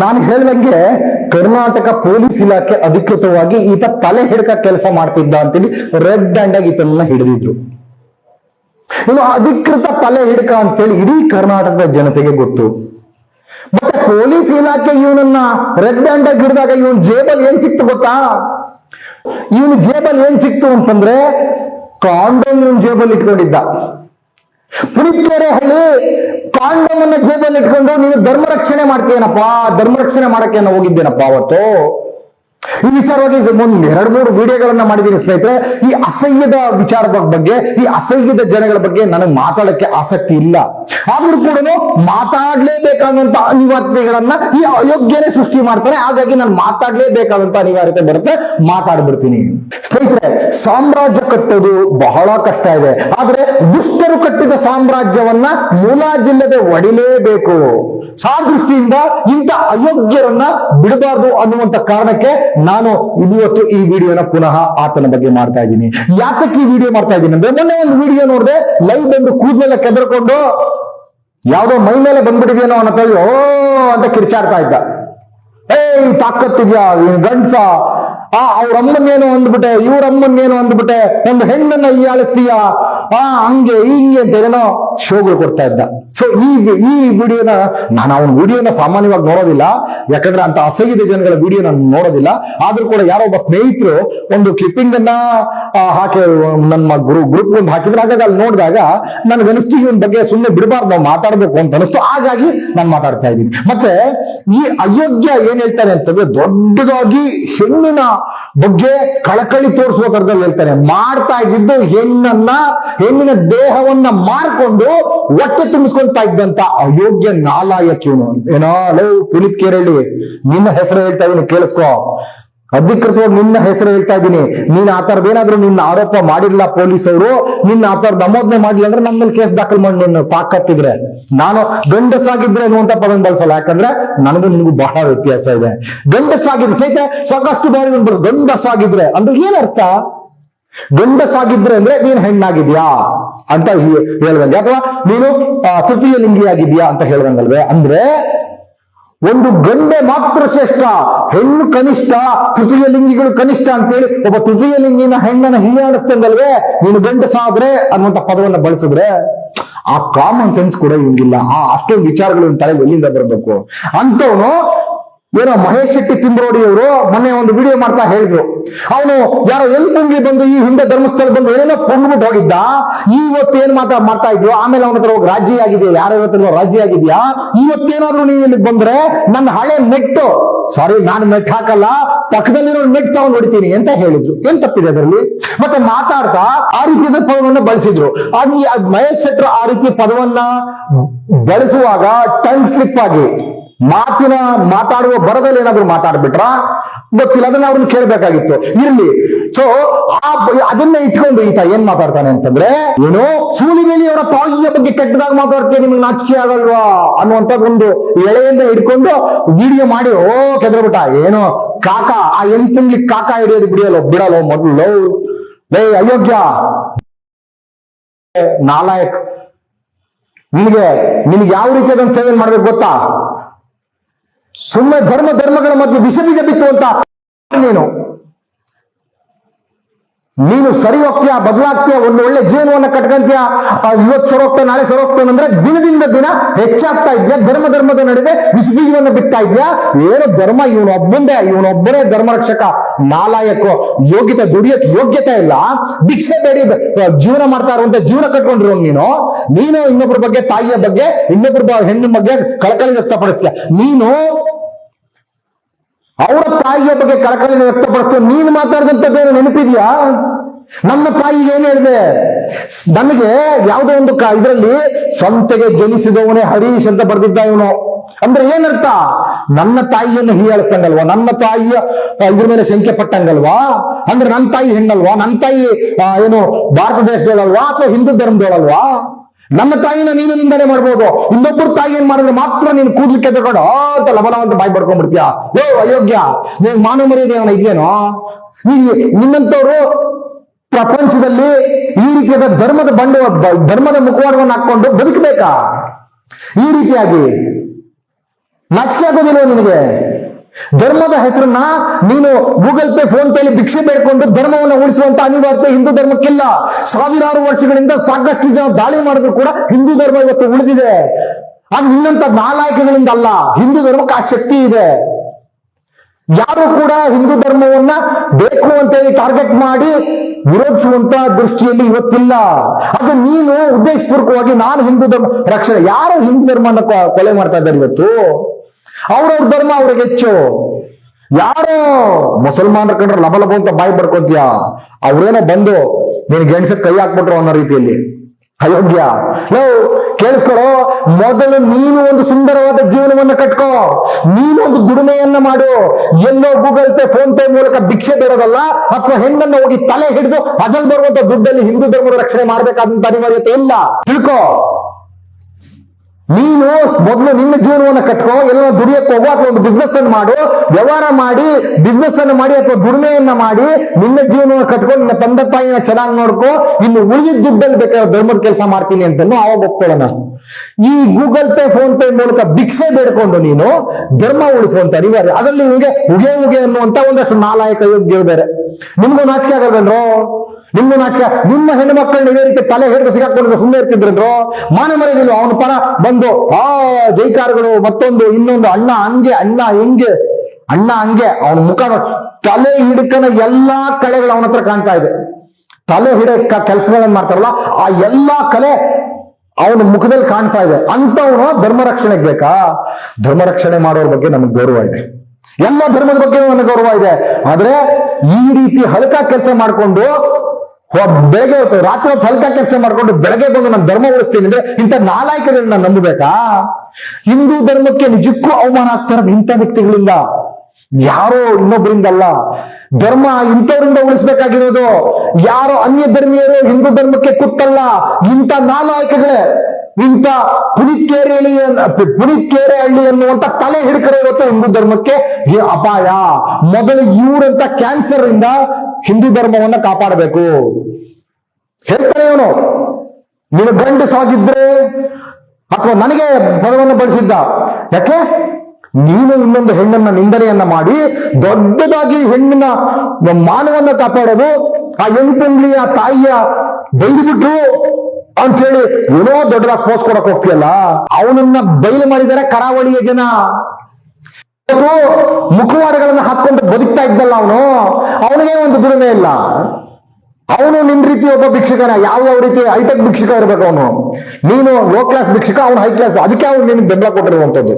ನಾನು ಹೇಳ್ದಂಗೆ ಕರ್ನಾಟಕ ಪೊಲೀಸ್ ಇಲಾಖೆ ಅಧಿಕೃತವಾಗಿ ಈತ ತಲೆ ಹಿಡ್ಕ ಕೆಲಸ ಮಾಡ್ತಿದ್ದ ಅಂತೇಳಿ ರೆಡ್ ಹ್ಯಾಂಡ್ ಆಗಿ ಈತನನ್ನ ಹಿಡಿದಿದ್ರು. ಇನ್ನು ಅಧಿಕೃತ ತಲೆ ಹಿಡ್ಕ ಅಂತೇಳಿ ಇಡೀ ಕರ್ನಾಟಕದ ಜನತೆಗೆ ಗೊತ್ತು. ಮತ್ತೆ ಪೊಲೀಸ್ ಇಲಾಖೆ ಇವನನ್ನ ರೆಡ್ ಹ್ಯಾಂಡ್ ಆಗಿ ಹಿಡಿದಾಗ ಇವನ್ ಜೇಬಲ್ ಏನ್ ಸಿಕ್ತು ಗೊತ್ತಾ? ಇವನು ಜೇಬಲ್ ಏನ್ ಸಿಕ್ತು ಅಂತಂದ್ರೆ ಕಾಂಡೋಮ್ ಇವನ್ ಜೇಬಲ್ ಇಟ್ಕೊಂಡಿದ್ದ. ಪುಳಿಕೆರೆ ಹಳ್ಳಿ ಕಾಂಡೋಮ್ ಜೇಬಲ್ಲಿ ಇಟ್ಕೊಂಡು ನೀನು ಧರ್ಮ ರಕ್ಷಣೆ ಮಾಡ್ತೀಯನಪ್ಪ? ಧರ್ಮ ರಕ್ಷಣೆ ಮಾಡಕ್ಕೆ ನಾನು ಹೋಗಿದ್ದೇನಪ್ಪ ಅವತ್ತು? ಈ ವಿಚಾರವಾಗಿ ಒಂದ್ ಎರಡ್ ಮೂರು ವಿಡಿಯೋಗಳನ್ನ ಮಾಡಿದ್ದೀನಿ ಸ್ನೇಹಿತರೆ. ಈ ಅಸಹ್ಯದ ವಿಚಾರದ ಬಗ್ಗೆ, ಈ ಅಸಹ್ಯದ ಜನಗಳ ಬಗ್ಗೆ ನನಗೆ ಮಾತಾಡಕ್ಕೆ ಆಸಕ್ತಿ ಇಲ್ಲ. ಆದ್ರೂ ಕೂಡ ಮಾತಾಡ್ಲೇಬೇಕಾದಂತ ಅನಿವಾರ್ಯತೆಗಳನ್ನ ಈ ಅಯೋಗ್ಯನೇ ಸೃಷ್ಟಿ ಮಾಡ್ತಾರೆ. ಹಾಗಾಗಿ ನಾನು ಮಾತಾಡ್ಲೇಬೇಕಾದಂತ ಅನಿವಾರ್ಯತೆ ಬರುತ್ತೆ, ಮಾತಾಡ್ಬಿಡ್ತೀನಿ. ಸ್ನೇಹಿತರೆ, ಸಾಮ್ರಾಜ್ಯ ಕಟ್ಟೋದು ಬಹಳ ಕಷ್ಟ ಇದೆ. ಆದ್ರೆ ದುಷ್ಟರು ಕಟ್ಟಿದ ಸಾಮ್ರಾಜ್ಯವನ್ನ ಮೂಲಾಜಿಲ್ಲದೆ ಒಡಿಲೇಬೇಕು. ಸಾ ದೃಷ್ಟಿಯಿಂದ ಇಂಥ ಅಯೋಗ್ಯರನ್ನ ಬಿಡಬಾರ್ದು ಅನ್ನುವಂತ ಕಾರಣಕ್ಕೆ ನಾನು ಇವತ್ತು ಈ ವಿಡಿಯೋನ ಪುನಃ ಆತನ ಬಗ್ಗೆ ಮಾಡ್ತಾ ಇದ್ದೀನಿ. ಯಾತಕ್ಕೆ ಈ ವಿಡಿಯೋ ಮಾಡ್ತಾ ಇದ್ದೀನಿ ಅಂದ್ರೆ ಮೊನ್ನೆ ಒಂದು ವಿಡಿಯೋ ನೋಡಿದೆ, ಲೈವ್ ಬಂದು ಕೂದಲೆಲ್ಲ ಕೆದರ್ಕೊಂಡು ಯಾವ್ದೋ ಮೈ ಮೇಲೆ ಬಂದ್ಬಿಟ್ಟಿದೇನೋ ಅನ್ನೋ ಓ ಅಂತ ಕಿರ್ಚಾಡ್ತಾ ಇದ್ದ. ಏಯ್, ತಾಕತ್ತಿದ್ಯಾ ಗಂಡ್ಸ? ಆ, ಅವ್ರ ಅಮ್ಮನ್ನೇನು ಅಂದ್ಬಿಟ್ಟೆ? ಇವ್ರ ಅಮ್ಮನ್ನೇನು ಅಂದ್ಬಿಟ್ಟೆ? ಒಂದು ಹೆಣ್ಣನ್ನ ಹೀಯಾಳಿಸ್ತೀಯ? ಆ, ಹಂಗೆ, ಹಿಂಗೆ ಅಂತ ಏನೋ ಶೋಗಳು ಕೊಡ್ತಾ ಇದ್ದ. ಸೊ ಈ ಈ ವಿಡಿಯೋನ ನಾನು ಅವನ ವಿಡಿಯೋನ ಸಾಮಾನ್ಯವಾಗಿ ನೋಡೋದಿಲ್ಲ. ಯಾಕಂದ್ರೆ ಅಂತ ಅಸಗಿದ ಜನಗಳ ವಿಡಿಯೋ ನಾನು ನೋಡೋದಿಲ್ಲ. ಆದ್ರೂ ಕೂಡ ಯಾರೋ ಒಬ್ಬ ಸ್ನೇಹಿತರು ಒಂದು ಕ್ಲಿಪ್ಪಿಂಗ್ ಅನ್ನ ಹಾಕಿ, ನನ್ನ ಗುರು ಗ್ರೂಪ್ ಒಂದು ಹಾಕಿದ್ರೆ. ಹಾಗಾಗಿ ಅಲ್ಲಿ ನೋಡಿದಾಗ ನನಗನಿಸ್ತು ಇವನ್ ಬಗ್ಗೆ ಸುಮ್ಮನೆ ಬಿಡಬಾರ್ದು, ನಾವು ಮಾತಾಡ್ಬೇಕು ಅಂತ ಅನಿಸ್ತು. ಹಾಗಾಗಿ ನಾನು ಮಾತಾಡ್ತಾ ಇದ್ದೀನಿ. ಮತ್ತೆ ಈ ಅಯೋಗ್ಯ ಏನ್ ಹೇಳ್ತಾನೆ ಅಂತಂದ್ರೆ ದೊಡ್ಡದಾಗಿ ಹೆಣ್ಣಿನ ಬಗ್ಗೆ ಕಳಕಳಿ ತೋರಿಸುವ ತರದಲ್ಲಿ ಹೇಳ್ತಾನೆ ಮಾಡ್ತಾ ಇದ್ದಿದ್ದು ಹೆಣ್ಣನ್ನ, ಹೆಣ್ಣಿನ ದೇಹವನ್ನ ಮಾರ್ಕೊಂಡು ಹೊಟ್ಟೆ ತುಂಬಿಸ್ಕೊಂತಾ ಇದ್ದಂತ ಅಯೋಗ್ಯ ನಾಲಾಯಕ್ ಇವನು. ಏನೋ ಲೋ ಪುನೀತ್ ಕೇರಳಿ ನಿನ್ನ ಹೆಸರು ಹೇಳ್ತಾ ಇದೀನಿ, ಕೇಳಿಸ್ಕೋ. ಅಧಿಕೃತವಾಗಿ ನಿನ್ನ ಹೆಸರು ಹೇಳ್ತಾ ಇದ್ದೀನಿ ನೀನ್ ಆ ಏನಾದ್ರು ನಿನ್ನ ಆರೋಪ ಮಾಡಿಲ್ಲ ಪೊಲೀಸರು ನಿನ್ನ ಆ ತರದ ನಮೋದನೆ ಮಾಡಿಲ್ಲ ಅಂದ್ರೆ ನಮ್ಮ ಮೇಲೆ ಕೇಸ್ ದಾಖಲು ಮಾಡಿ, ನಿನ್ನ ತಾಕತ್ತಿದ್ರೆ. ನಾನು ಗಂಡಸಾಗಿದ್ರೆ ಅನ್ನುವಂತ ಪದ ಬಳಸಲ್ಲ, ಯಾಕಂದ್ರೆ ನನಗೂ ನಿನಗೂ ಬಹಳ ವ್ಯತ್ಯಾಸ ಇದೆ. ಗಂಡಸಾಗಿದ್ರೆ ಸಹಿತ ಸಾಕಷ್ಟು ಬಾರಿ ಗಂಡಸಾಗಿದ್ರೆ ಅಂದ್ರೆ ಏನರ್ಥ? ಗಂಡಸಾಗಿದ್ರೆ ಅಂದ್ರೆ ನೀನ್ ಹೆಣ್ಣಾಗಿದ್ಯಾ ಅಂತ ಹೇಳ್ದಂಗೆ. ಅಥವಾ ನೀನು ತೃತೀಯ ಲಿಂಗಿಯಾಗಿದ್ಯಾ ಅಂತ ಹೇಳ್ದಂಗಲ್ವೇ. ಅಂದ್ರೆ ಒಂದು ಗಂಡೆ ಮಾತ್ರ ಶ್ರೇಷ್ಠ, ಹೆಣ್ಣು ಕನಿಷ್ಠ, ತೃತೀಯ ಲಿಂಗಿಗಳು ಕನಿಷ್ಠ ಅಂತೇಳಿ ಒಬ್ಬ ತೃತೀಯ ಲಿಂಗಿನ ಹೆಣ್ಣನ್ನ ಹೀಯಾಡಿಸ್ದಂಗಲ್ವೇ ನೀನು ಗಂಡಸಾದ್ರೆ ಅನ್ನುವಂತ ಪದವನ್ನ ಬಳಸಿದ್ರೆ ಆ ಕಾಮನ್ ಸೆನ್ಸ್ ಕೂಡ ಇವಂಗಿಲ್ಲ ಆ, ಅಷ್ಟೊಂದು ವಿಚಾರಗಳು ತಲೆ ಎಲ್ಲಿಂದ ಬರಬೇಕು? ಅಂತವನು ಏನೋ ಮಹೇಶ್ ಶೆಟ್ಟಿ ತಿಂಬ್ರೋಡಿ ಅವರು ಮೊನ್ನೆ ಒಂದು ವಿಡಿಯೋ ಮಾಡ್ತಾ ಹೇಳಿದ್ರು. ಅವನು ಯಾರೋ ಎಲ್ಪುಂಗಿ ಬಂದು ಈ ಹಿಂದೆ ಧರ್ಮಸ್ಥಳ ಬಂದು ಏನೇನೋ ಕೊಂಡ್ಬಿಟ್ಟು ಹೋಗಿದ್ದ ಇವತ್ತು ಏನ್ ಮಾತಾ ಮಾಡ್ತಾ ಇದ್ರು? ಆಮೇಲೆ ಅವನ ಹತ್ರ ಹೋಗಿ ರಾಜ್ಯ ಆಗಿದೆಯಾ? ಯಾರ ಹತ್ರ ರಾಜ್ಯ ಆಗಿದ್ಯಾ? ಇವತ್ತೇನಾದ್ರೂ ನೀನ್ ಇಲ್ಲಿ ಬಂದ್ರೆ ನನ್ನ ಹಳೆ ನೆಟ್ಟು. ಸಾರಿ ನಾನು ನೆಟ್ ಹಾಕಲ್ಲ ಪಕ್ಕದಲ್ಲಿರೋ ನೆಟ್ ತಗೊಂಡು ಹೊಡಿತೀನಿ ಅಂತ ಹೇಳಿದ್ರು. ಏನ್ ತಪ್ಪಿದೆ ಅದರಲ್ಲಿ? ಮತ್ತೆ ಮಾತಾಡ್ತಾ ಆ ರೀತಿಯಾದ ಪದವನ್ನ ಬಳಸಿದ್ರು. ಅದು ಮಹೇಶ್ ಶೆಟ್ರು ಆ ರೀತಿಯ ಪದವನ್ನ ಬಳಸುವಾಗ ಟಂಗ್ ಸ್ಲಿಪ್ ಆಗಿ ಮಾತಿನ ಮಾತಾಡುವ ಬರದಲ್ಲಿ ಏನಾದ್ರು ಮಾತಾಡ್ಬಿಟ್ರ? ಗೊತ್ತಿಲ್ಲ ಅದನ್ನ ಅವ್ರನ್ನ ಕೇಳ್ಬೇಕಾಗಿತ್ತು. ಇರ್ಲಿ. ಸೊ ಆ ಅದನ್ನ ಇಟ್ಕೊಂಡು ಈತ ಏನ್ ಮಾತಾಡ್ತಾನೆ ಅಂತಂದ್ರೆ, ಏನು? ಸೂಳಿಬೇಲಿ ಅವರ ತಾಯಿಯ ಬಗ್ಗೆ ಕೆಟ್ಟದಾಗ ಮಾತಾಡ್ತೀನಿ ನಿಮ್ಗೆ ನಾಚಿಕೆ ಆಗಲ್ವಾ? ಅನ್ನುವಂಥದ್ದು ಒಂದು ಎಳೆಯಿಂದ ಹಿಡ್ಕೊಂಡು ವಿಡಿಯೋ ಮಾಡಿ, ಓ, ಕೆದ್ರಬಿಟ್ಟ. ಏನು? ಕಾಕ, ಆ ಎಂಟುಂಗ್ಲಿ ಕಾಕ ಹಿಡಿಯೋದು ಬಿಡಿಯಲ್ಲ? ಬಿಡಲ್ಲ ಮೊದಲು? ಲೇ, ಅಯೋಗ್ಯ. ನಾಲಾಯಕ್ ನಿಮಗೆ ನಿನಗೆ ಯಾವ ರೀತಿ ಅದನ್ನ ಸೇವೆ ಮಾಡ್ಬೇಕು ಗೊತ್ತಾ? ಸುಮ್ಮನೆ ಧರ್ಮ ಧರ್ಮಗಳ ಮಧ್ಯೆ ಬಿತ್ತು ಅಂತ ನೀನು. ನೀನು ಸರಿ ಹೋಗ್ತೀಯ, ಬದಲಾಗ್ತೀಯ, ಒಂದು ಒಳ್ಳೆ ಜೀವನವನ್ನ ಕಟ್ಕೊಂತೀಯ? ಇವತ್ತು ಸರೋಗ್ತಾ ನಾಳೆ ಸರೋಗ್ತಾನಂದ್ರೆ ದಿನದಿಂದ ದಿನ ಹೆಚ್ಚಾಗ್ತಾ ಇದ್ಯಾ? ಧರ್ಮ ಧರ್ಮದ ನಡುವೆ ವಿಷ ಬೀಜವನ್ನ ಬಿತ್ತಾ ಇದ್ಯಾ? ಏನು ಧರ್ಮ? ಇವನೊಬ್ಬಂದೇ, ಇವನೊಬ್ಬನೇ ಧರ್ಮ ರಕ್ಷಕ ಮಾಲಾಯಕ ಯೋಗ್ಯತೆ ದುಡಿಯಕ್ ಯೋಗ್ಯತೆ ಇಲ್ಲ. ಭಿಕ್ಷೆ ಬೇಡಿ ಜೀವನ ಮಾಡ್ತಾ ಇರುವಂತ ಜೀವನ ಕಟ್ಕೊಂಡಿರೋ ನೀನು. ನೀನು ಇನ್ನೊಬ್ಬರ ಬಗ್ಗೆ, ತಾಯಿಯ ಬಗ್ಗೆ ಇನ್ನೊಬ್ಬರ ಹೆಣ್ಣು ಬಗ್ಗೆ ಕಳಕಳಿ ವ್ಯಕ್ತಪಡಿಸ್ತೀಯ? ನೀನು ಅವರ ತಾಯಿಯ ಬಗ್ಗೆ ಕಳಕಳಿ ವ್ಯಕ್ತಪಡಿಸ್ತೇವೆ. ನೀನು ಮಾತಾಡಿದಂಥದ್ದೇನು ನೆನಪಿದ್ಯಾ? ನಮ್ಮ ತಾಯಿಗೆ ಏನ್ ಹೇಳಿದೆ? ನನಗೆ ಯಾವುದೋ ಒಂದು ಇದರಲ್ಲಿ ಸ್ವಂತಗೆ ಜನಿಸಿದವನೇ ಹರೀಶ್ ಅಂತ ಬರೆದಿದ್ದ ಇವನು. ಅಂದ್ರೆ ಏನರ್ಥ? ನನ್ನ ತಾಯಿಯನ್ನು ಹೀಯಾಳಿಸ್ತಂಗಲ್ವಾ ನನ್ನ ತಾಯಿಯ ಇದ್ರ ಮೇಲೆ ಶಂಕೆ ಪಟ್ಟಂಗಲ್ವಾ? ಅಂದ್ರೆ ನನ್ನ ತಾಯಿ ಹೆಂಗಲ್ವಾ ನನ್ನ ತಾಯಿ ಏನು ಭಾರತ ದೇಶದೇಳಲ್ವಾ ಅಥವಾ ಹಿಂದೂ ಧರ್ಮದೊಳಲ್ವಾ ನನ್ನ ತಾಯಿನ ನೀನು ನಿಂದನೆ ಮಾಡ್ಬೋದು. ಇನ್ನೊಬ್ಬರು ತಾಯಿ ಏನ್ ಮಾಡಿದ್ರೆ ಮಾತ್ರ ನೀನು ಕೂದ್ಲಿಕ್ಕೆ ತಗೊಂಡು ಅಂತ ಲಬಲ ಅಂತ ಬಾಯಿ ಪಡ್ಕೊಂಡ್ಬಿಡ್ತೀಯ ಏ ಅಯೋಗ್ಯ. ನೀನ್ ಮಾನವ ಮರ್ಯಾದೆ ಅವನ ನೀ ನಿಮ್ಮಂಥವರು ನಿನ್ನಂತವ್ರು ಪ್ರಪಂಚದಲ್ಲಿ ಈ ರೀತಿಯಾದ ಧರ್ಮದ ಬಂಡು, ಧರ್ಮದ ಮುಖವಾಡವನ್ನು ಹಾಕೊಂಡು ಬದುಕಬೇಕಾ? ಈ ರೀತಿಯಾಗಿ ನಾಚಿಕೆ ಆಗೋದಿಲ್ಲ ನಿನಗೆ? ಧರ್ಮದ ಹೆಸರನ್ನ ನೀನು ಗೂಗಲ್ ಪೇ ಫೋನ್ ಪೇ ಭಿಕ್ಷೆ ಬೇಡ್ಕೊಂಡು ಧರ್ಮವನ್ನು ಉಳಿಸುವಂತ ಅನಿವಾರ್ಯತೆ ಹಿಂದೂ ಧರ್ಮಕ್ಕಿಲ್ಲ. ಸಾವಿರಾರು ವರ್ಷಗಳಿಂದ ಸಾಕಷ್ಟು ಜನ ದಾಳಿ ಮಾಡಿದ್ರು ಕೂಡ ಹಿಂದೂ ಧರ್ಮ ಇವತ್ತು ಉಳಿದಿದೆ. ಅದು ನಿನ್ನಂತ ನಾಲಾಯಕಗಳಿಂದ ಅಲ್ಲ, ಹಿಂದೂ ಧರ್ಮಕ್ಕೆ ಆ ಶಕ್ತಿ ಇದೆ. ಯಾರು ಕೂಡ ಹಿಂದೂ ಧರ್ಮವನ್ನ ಬೇಕು ಅಂತ ಹೇಳಿ ಟಾರ್ಗೆಟ್ ಮಾಡಿ ವಿರೋಧಿಸುವಂತ ದೃಷ್ಟಿಯಲ್ಲಿ ಇವತ್ತಿಲ್ಲ. ಅದು ನೀನು ಉದ್ದೇಶಪೂರ್ವಕವಾಗಿ ನಾನು ಹಿಂದೂ ಧರ್ಮ, ರಕ್ಷಣೆ, ಯಾರು ಹಿಂದೂ ಧರ್ಮನ ಕೊಲೆ ಮಾಡ್ತಾ ಇದ್ದಾರೆ ಇವತ್ತು? ಅವ್ರವ್ರ ಧರ್ಮ ಅವ್ರಿಗೆ ಹೆಚ್ಚು. ಯಾರೋ ಮುಸಲ್ಮಾನರ ಕಂಡ್ರೆ ಲಬಲ ಅಂತ ಬಾಯಿ ಪಡ್ಕೊಂತೀಯ ಅವ್ರೇನೋ ಬಂದು ನೀನ್ ಗೆಣಸಕ್ ಕೈ ಹಾಕ್ಬಿಟ್ರು ಅನ್ನೋ ರೀತಿಯಲ್ಲಿ. ಅಯೋಗ್ಯ. ನಾವು ಕೇಳಿಸ್ಕೊಳೋ ಮೊದಲು ನೀನು ಒಂದು ಸುಂದರವಾದ ಜೀವನವನ್ನ ಕಟ್ಕೋ. ನೀನು ಒಂದು ದುಡಿಮೆಯನ್ನ ಮಾಡು. ಎಲ್ಲೋ ಗೂಗಲ್ ಪೇ, ಫೋನ್ ಪೇ ಮೂಲಕ ಭಿಕ್ಷೆ ಬೇಡೋದಲ್ಲ ಅಥವಾ ಹೆಣ್ಣನ್ನು ಹೋಗಿ ತಲೆ ಹಿಡಿದು ಅದಲ್ ಬರುವಂತ ದುಡ್ಡಲ್ಲಿ ಹಿಂದೂ ಧರ್ಮದ ರಕ್ಷಣೆ ಮಾಡ್ಬೇಕಾದಂತ ಅನಿವಾರ್ಯತೆ ಇಲ್ಲ. ತಿಳ್ಕೋ. ನೀನು ಮೊದಲು ನಿನ್ನ ಜೀವನವನ್ನ ಕಟ್ಕೋ ಎಲ್ಲ ದುಡಿಯಕ್ಕೆ ಹೋಗೋ, ಅಥವಾ ಒಂದು ಬಿಸ್ನೆಸ್ ಅನ್ನು ಮಾಡು, ವ್ಯವಹಾರ ಮಾಡಿ ಬಿಸ್ನೆಸ್ ಅನ್ನು ಮಾಡಿ ಅಥವಾ ದುಡಿಮೆಯನ್ನ ಮಾಡಿ, ನಿನ್ನ ಜೀವನವನ್ನ ಕಟ್ಕೊಂಡು ನಿನ್ನ ತಂದೆ ತಾಯಿನ ಚೆನ್ನಾಗಿ ನೋಡ್ಕೋ, ಇನ್ನು ಉಳಿದ ದುಡ್ಡಲ್ಲಿ ಬೇಕಾದ ಧರ್ಮದ ಕೆಲಸ ಮಾಡ್ತೀನಿ ಅಂತನೂ ಅವಾಗ ಒಪ್ಕೊಳ್ಳೋಣ. ಈ ಗೂಗಲ್ ಪೇ ಫೋನ್ ಪೇ ಮೂಲಕ ಭಿಕ್ಷೆ ಬೇಡ್ಕೊಂಡು ನೀನು ಧರ್ಮ ಉಳಿಸುವಂತ ಅನಿವಾರ್ಯ. ಅದರಲ್ಲಿ ನಿಮಗೆ ಉಗೆ ಉಗೆ ಅನ್ನುವಂತ ಒಂದಷ್ಟು ನಾಲಾಯಕ ಯೋಗ್ಯ ಬೇರೆ. ನಿಮ್ಗೂ ನಾಚಿಕೆ ಆಗಲ್ವೇನ್ರೋ? ನಿಮ್ಗೂ ನಾಚಿಕೆ ನಿಮ್ಮ ಹೆಣ್ಣು ಮಕ್ಕಳನ್ನ ಇದೇ ರೀತಿ ತಲೆ ಹಿಡಿದು ಸಿಗಾಕೊಂಡು ಸುಮ್ಮನೆ ಇರ್ತಿದ್ರು ಮಾನ ಮರೆಯದಿಲ್ಲ ಅವನ ಪರ ಬಂದು, ಆ, ಜೈಕಾರಗಳು ಮತ್ತೊಂದು, ಇನ್ನೊಂದು, ಅಣ್ಣ ಹಂಗೆ, ಅಣ್ಣ ಹೆಂಗೆ, ಅಣ್ಣ ಹಂಗೆ, ಅವನ ಮುಖ ತಲೆ ಹಿಡ್ಕನ ಎಲ್ಲಾ ಕಲೆಗಳು ಅವನ ಹತ್ರ ಕಾಣ್ತಾ ಇದೆ. ತಲೆ ಹಿಡ ಕೆಲಸಗಳನ್ನ ಮಾಡ್ತಾರಲ್ಲ, ಆ ಎಲ್ಲಾ ಕಲೆ ಅವನ ಮುಖದಲ್ಲಿ ಕಾಣ್ತಾ ಇದೆ. ಅಂತವನು ಧರ್ಮ ರಕ್ಷಣೆಗೆ ಬೇಕಾ? ಧರ್ಮ ರಕ್ಷಣೆ ಮಾಡೋರ ಬಗ್ಗೆ ನಮಗೆ ಗೌರವ ಇದೆ. ಎಲ್ಲ ಧರ್ಮದ ಬಗ್ಗೆ ನನಗೆ ಗೌರವ ಇದೆ. ಆದ್ರೆ ಈ ರೀತಿ ಹಲಕ ಕೆಲಸ ಮಾಡಿಕೊಂಡು ಬೆಳಗ್ಗೆ ಹೊತ್ತು ರಾತ್ರಿ ಹೊತ್ತು ಹಲ್ಕ ಕೆಲಸ ಮಾಡ್ಕೊಂಡು ಬೆಳಗ್ಗೆ ಬಂದು ನಾನು ಧರ್ಮ ಉಳಿಸ್ತೀನಿ ಅಂದ್ರೆ ಇಂಥ ನಾಲಾಯಕಗಳನ್ನ ನಾನು ನಂಬಬೇಕಾ? ಹಿಂದೂ ಧರ್ಮಕ್ಕೆ ನಿಜಕ್ಕೂ ಅವಮಾನ ಆಗ್ತಾ ಇರೋದು ಇಂಥ ವ್ಯಕ್ತಿಗಳಿಂದ? ಯಾರೋ ಇನ್ನೊಬ್ಬರಿಂದ ಅಲ್ಲ ಧರ್ಮ ಇಂಥವರಿಂದ ಉಳಿಸ್ಬೇಕಾಗಿರೋದು. ಯಾರೋ ಅನ್ಯ ಧರ್ಮೀಯರು ಹಿಂದೂ ಧರ್ಮಕ್ಕೆ ಕುತ್ತಲ್ಲ ಇಂಥ ನಾಲಾಯಕಗಳೇ. ಇಂಥ ಪುನಿತ್ಕೇರಿ ಪುನಿತ್ಕೇರೆ ಹಳ್ಳಿ ಅನ್ನುವಂತ ತಲೆ ಹಿಡ್ಕಡೆ ಇವತ್ತು ಹಿಂದೂ ಧರ್ಮಕ್ಕೆ ಅಪಾಯ. ಮೊದಲು ಇವರಂತ ಕ್ಯಾನ್ಸರ್ ಇಂದ ಹಿಂದೂ ಧರ್ಮವನ್ನ ಕಾಪಾಡಬೇಕು. ಹೇಳ್ತಾರೆ ಇವನು. ನೀನು ಗಂಡು ಸಾಗಿದ್ರೆ ಅಥವಾ ನನಗೆ ಪದವನ್ನು ಬಳಸಿದ್ದ, ಯಾಕೆ? ನೀನು ಇನ್ನೊಂದು ಹೆಣ್ಣನ್ನ ನಿಂದನೆಯನ್ನ ಮಾಡಿ ದೊಡ್ಡದಾಗಿ ಹೆಣ್ಣಿನ ಮಾನವನ್ನ ಕಾಪಾಡೋದು ಆ ಹೆಣ್ಪುಂಗ್ಲಿಯ ತಾಯಿಯ ಬೈದ್ಬಿಟ್ರು ಅಂತ ಹೇಳಿ ಏನೋ ದೊಡ್ಡದಾಗಿ ಪೋಸ್ ಕೊಡಕ್ ಹೋಗ್ತಿಯಲ್ಲ, ಅವನನ್ನ ಬಯಲು ಮಾಡಿದರೆ ಕರಾವಳಿಯ ಜನ. ಮುಖವಾಡಗಳನ್ನು ಹಾಕೊಂಡು ಬದುಕ್ತಾ ಇದ್ದಲ್ಲ ಅವನು, ಅವನಿಗೆ ಒಂದು ದುಡಿಮೆ ಇಲ್ಲ. ಅವನು ನಿನ್ ರೀತಿ ಒಬ್ಬ ಭಿಕ್ಷಕನ ಯಾವ ಯಾವ ರೀತಿ ಹೈಟೆಕ್ ಭಿಕ್ಷಕ ಇರಬೇಕು ಅವನು? ನೀನು ಲೋ ಕ್ಲಾಸ್ ಭಿಕ್ಷಕ, ಅವನು ಹೈ ಕ್ಲಾಸ್ ಅದಕ್ಕೆ ಅವನು ನಿನ್ ಬೆಂಬಲ ಕೊಟ್ಟಿರುವಂತದ್ದು.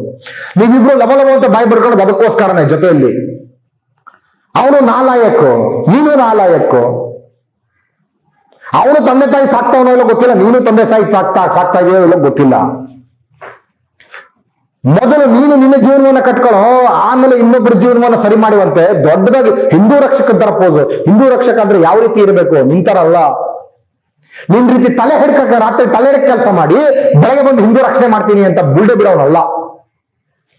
ನೀವಿಬ್ರು ಲಬ ಲಬ ಅಂತ ಬಾಯಿ ಬರ್ಕೊಳ್ಳೋದು ಅದಕ್ಕೋಸ್ಕರನೇ ಜೊತೆಯಲ್ಲಿ. ಅವನು ನಾಲಾಯಕ್ಕು ನೀನು ನಾಲಾಯಕ್ಕು ಅವನು ತಂದೆ ತಾಯಿ ಸಾಕ್ತಾವನೋ ಇಲ್ಲ ಗೊತ್ತಿಲ್ಲ, ನೀನು ತಂದೆ ತಾಯಿ ಸಾಕ್ತಾ ಸಾಕ್ತಾ ಇದೆಯೋ ಇಲ್ಲ ಗೊತ್ತಿಲ್ಲ. ಮೊದಲು ನೀನು ನಿನ್ನ ಜೀವನವನ್ನ ಕಟ್ಕೊಳ್ಳೋ ಆಮೇಲೆ ಇನ್ನೊಬ್ಬರ ಜೀವನವನ್ನ ಸರಿ ಮಾಡುವಂತೆ ದೊಡ್ಡದಾಗಿ ಹಿಂದೂ ರಕ್ಷಕ ತರ ಪೋಸ್ ಹಿಂದೂ ರಕ್ಷಕ ಅಂದ್ರೆ ಯಾವ ರೀತಿ ಇರಬೇಕು? ನಿಂತಾರಲ್ಲ? ನಿನ್ ರೀತಿ ತಲೆ ಹಿಡ್ಕಕ್ಕೆ, ರಾತ್ರಿ ತಲೆ ಹಿಡಕ್ ಕೆಲಸ ಮಾಡಿ, ಬೆಳಗ್ಗೆ ಬಂದು ಹಿಂದೂ ರಕ್ಷಣೆ ಮಾಡ್ತೀನಿ ಅಂತ ಬುಲ್ಡೆ ಬಿಡೋನಲ್ಲ.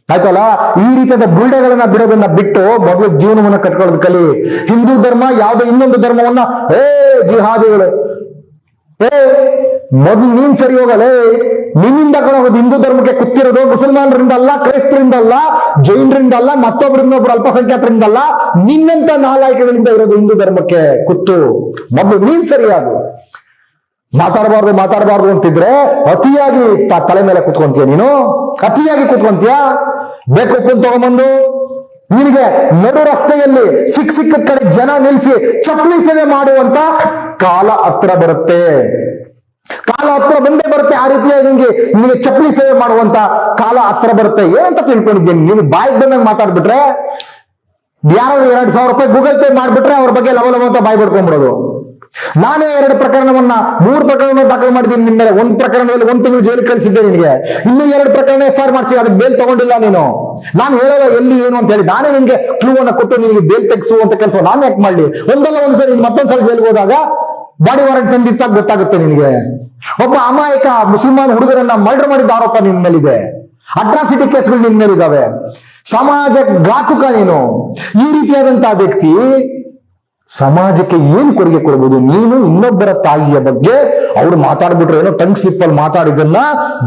ಆಯ್ತಲ್ಲ? ಈ ರೀತಿಯಾದ ಬುಲ್ಡೆಗಳನ್ನ ಬಿಡೋದನ್ನ ಬಿಟ್ಟು ಮೊದಲು ಜೀವನವನ್ನ ಕಟ್ಕೊಳ್ಳೋದು ಕಲಿ. ಹಿಂದೂ ಧರ್ಮ ಯಾವುದೋ ಇನ್ನೊಂದು ಧರ್ಮವನ್ನ, ಏ ಜಿಹಾದಿಗಳು ಏ ಮೊದಲು ನೀನ್ ಸರಿ ಹೋಗಲೇ ನಿನ್ನಿಂದ ಹೋಗೋದು ಹಿಂದೂ ಧರ್ಮಕ್ಕೆ ಕುತ್ತಿರೋದು ಮುಸಲ್ಮಾನರಿಂದ ಅಲ್ಲ ಕ್ರೈಸ್ತರಿಂದ ಅಲ್ಲ ಜೈನರಿಂದ ಅಲ್ಲ ಮತ್ತೊಬ್ಬರಿಂದ ಒಬ್ರು ಅಲ್ಪಸಂಖ್ಯಾತರಿಂದ ಅಲ್ಲ ನಿನ್ನಂತ ನಾಲಾಯಕಗಳಿಂದ ಇರೋದು ಹಿಂದೂ ಧರ್ಮಕ್ಕೆ ಕುತ್ತು. ಮೊದಲು ನೀನ್ ಸರಿಯಾಗು ಮಾತಾಡಬಾರ್ದು ಮಾತಾಡಬಾರ್ದು ಅಂತಿದ್ರೆ ಅತಿಯಾಗಿ ತಲೆ ಮೇಲೆ ಕುತ್ಕೊಂತೀಯ ನೀನು? ಅತಿಯಾಗಿ ಕುತ್ಕೊಂತೀಯ? ಬೇಕು ತಗೊಂಬಂದು ನಿನಗೆ ನಡು ರಸ್ತೆಯಲ್ಲಿ ಸಿಕ್ಕ ಸಿಕ್ಕ ಕಡೆ ಜನ ನಿಲ್ಲಿಸಿ ಚಪ್ಪಲಿ ಸೇವೆ ಮಾಡುವಂತ ಕಾಲ ಹತ್ರ ಬರುತ್ತೆ. ಕಾಲ ಹತ್ರ ಬಂದೇ ಬರುತ್ತೆ. ಆ ರೀತಿಯಾಗಿ ನಿಮಗೆ ನಿಮಗೆ ಚಪ್ಪಲಿ ಸೇವೆ ಮಾಡುವಂತ ಕಾಲ ಹತ್ರ ಬರುತ್ತೆ. ಏನಂತ ತಿಳ್ಕೊಂಡಿದ್ದೀನಿ? ನೀನು ಬಾಯಿಗೆ ಬಂದಂಗೆ ಮಾತಾಡ್ಬಿಟ್ರೆ ಯಾರಾದ್ರೂ ಎರಡ್ ಸಾವಿರ ರೂಪಾಯಿ ಗೂಗಲ್ ಪೇ ಮಾಡ್ಬಿಟ್ರೆ ಅವ್ರ ಬಗ್ಗೆ ಲವ ಲವ ಅಂತ ಬಾಯ್ ಬಿಡ್ಕೊಂಡ್ಬಿಡೋದು. ನಾನೇ ಎರಡು ಪ್ರಕರಣವನ್ನ, ಮೂರು ಪ್ರಕರಣ ದಾಖಲು ಮಾಡಿದ್ದೀನಿ ನಿಮ್ಮ ಮೇಲೆ. ಒಂದು ಪ್ರಕರಣದಲ್ಲಿ ಒಂದು ತಿಂಗಳು ಜೈಲು ಕಳಿಸಿದ್ದೆ ನಿನಗೆ. ಇನ್ನೂ ಎರಡು ಪ್ರಕರಣ ಎಫ್ ಆರ್ ಮಾಡಿಸಿ ಅದಕ್ಕೆ ಬೇಲ್ ತಗೊಂಡಿಲ್ಲ ನೀನು. ನಾನು ಹೇಳೋಲ್ಲ ಎಲ್ಲಿ ಏನು ಅಂತ ಹೇಳಿ, ನಾನೇ ನಿನ್ಗೆ ಕ್ಲೂ ಅನ್ನ ಕೊಟ್ಟು ನಿನಗೆ ಬೇಲ್ ತೆಗ್ಸುವಂತ ಕೆಲಸ ನಾನು ಯಾಕೆ ಮಾಡ್ಲಿ? ಒಂದಲ್ಲ ಒಂದ್ಸರಿ ನೀನು ಮತ್ತೊಂದ್ಸಲ ಜೈಲ್ಗೆ ಹೋದಾಗ ಬಾಡಿ ವಾರಂಟ್ ತಂದಿತ್ತಾಗ ಗೊತ್ತಾಗುತ್ತೆ ನಿನಗೆ. ಒಬ್ಬ ಅಮಾಯಕ ಮುಸಲ್ಮಾನ್ ಹುಡುಗರನ್ನ ಮರ್ಡರ್ ಮಾಡಿದ ಆರೋಪ ನಿನ್ ಮೇಲಿದೆ. ಅಟ್ರಾಸಿಟಿ ಕೇಸ್ಗಳು ನಿನ್ ಮೇಲಿದ್ದಾವೆ ಸಮಾಜ ಘಾತುಕ ನೀನು. ಈ ರೀತಿಯಾದಂತಹ ವ್ಯಕ್ತಿ ಸಮಾಜಕ್ಕೆ ಏನ್ ಕೊಡುಗೆ ಕೊಡ್ಬೋದು? ನೀನು ಇನ್ನೊಬ್ಬರ ತಾಯಿಯ ಬಗ್ಗೆ ಅವ್ರು ಮಾತಾಡ್ಬಿಟ್ರೆ ಏನೋ ಟಂಗ್ ಸ್ಲಿಪ್ ಅಲ್ಲಿ ಮಾತಾಡಿದನ್ನ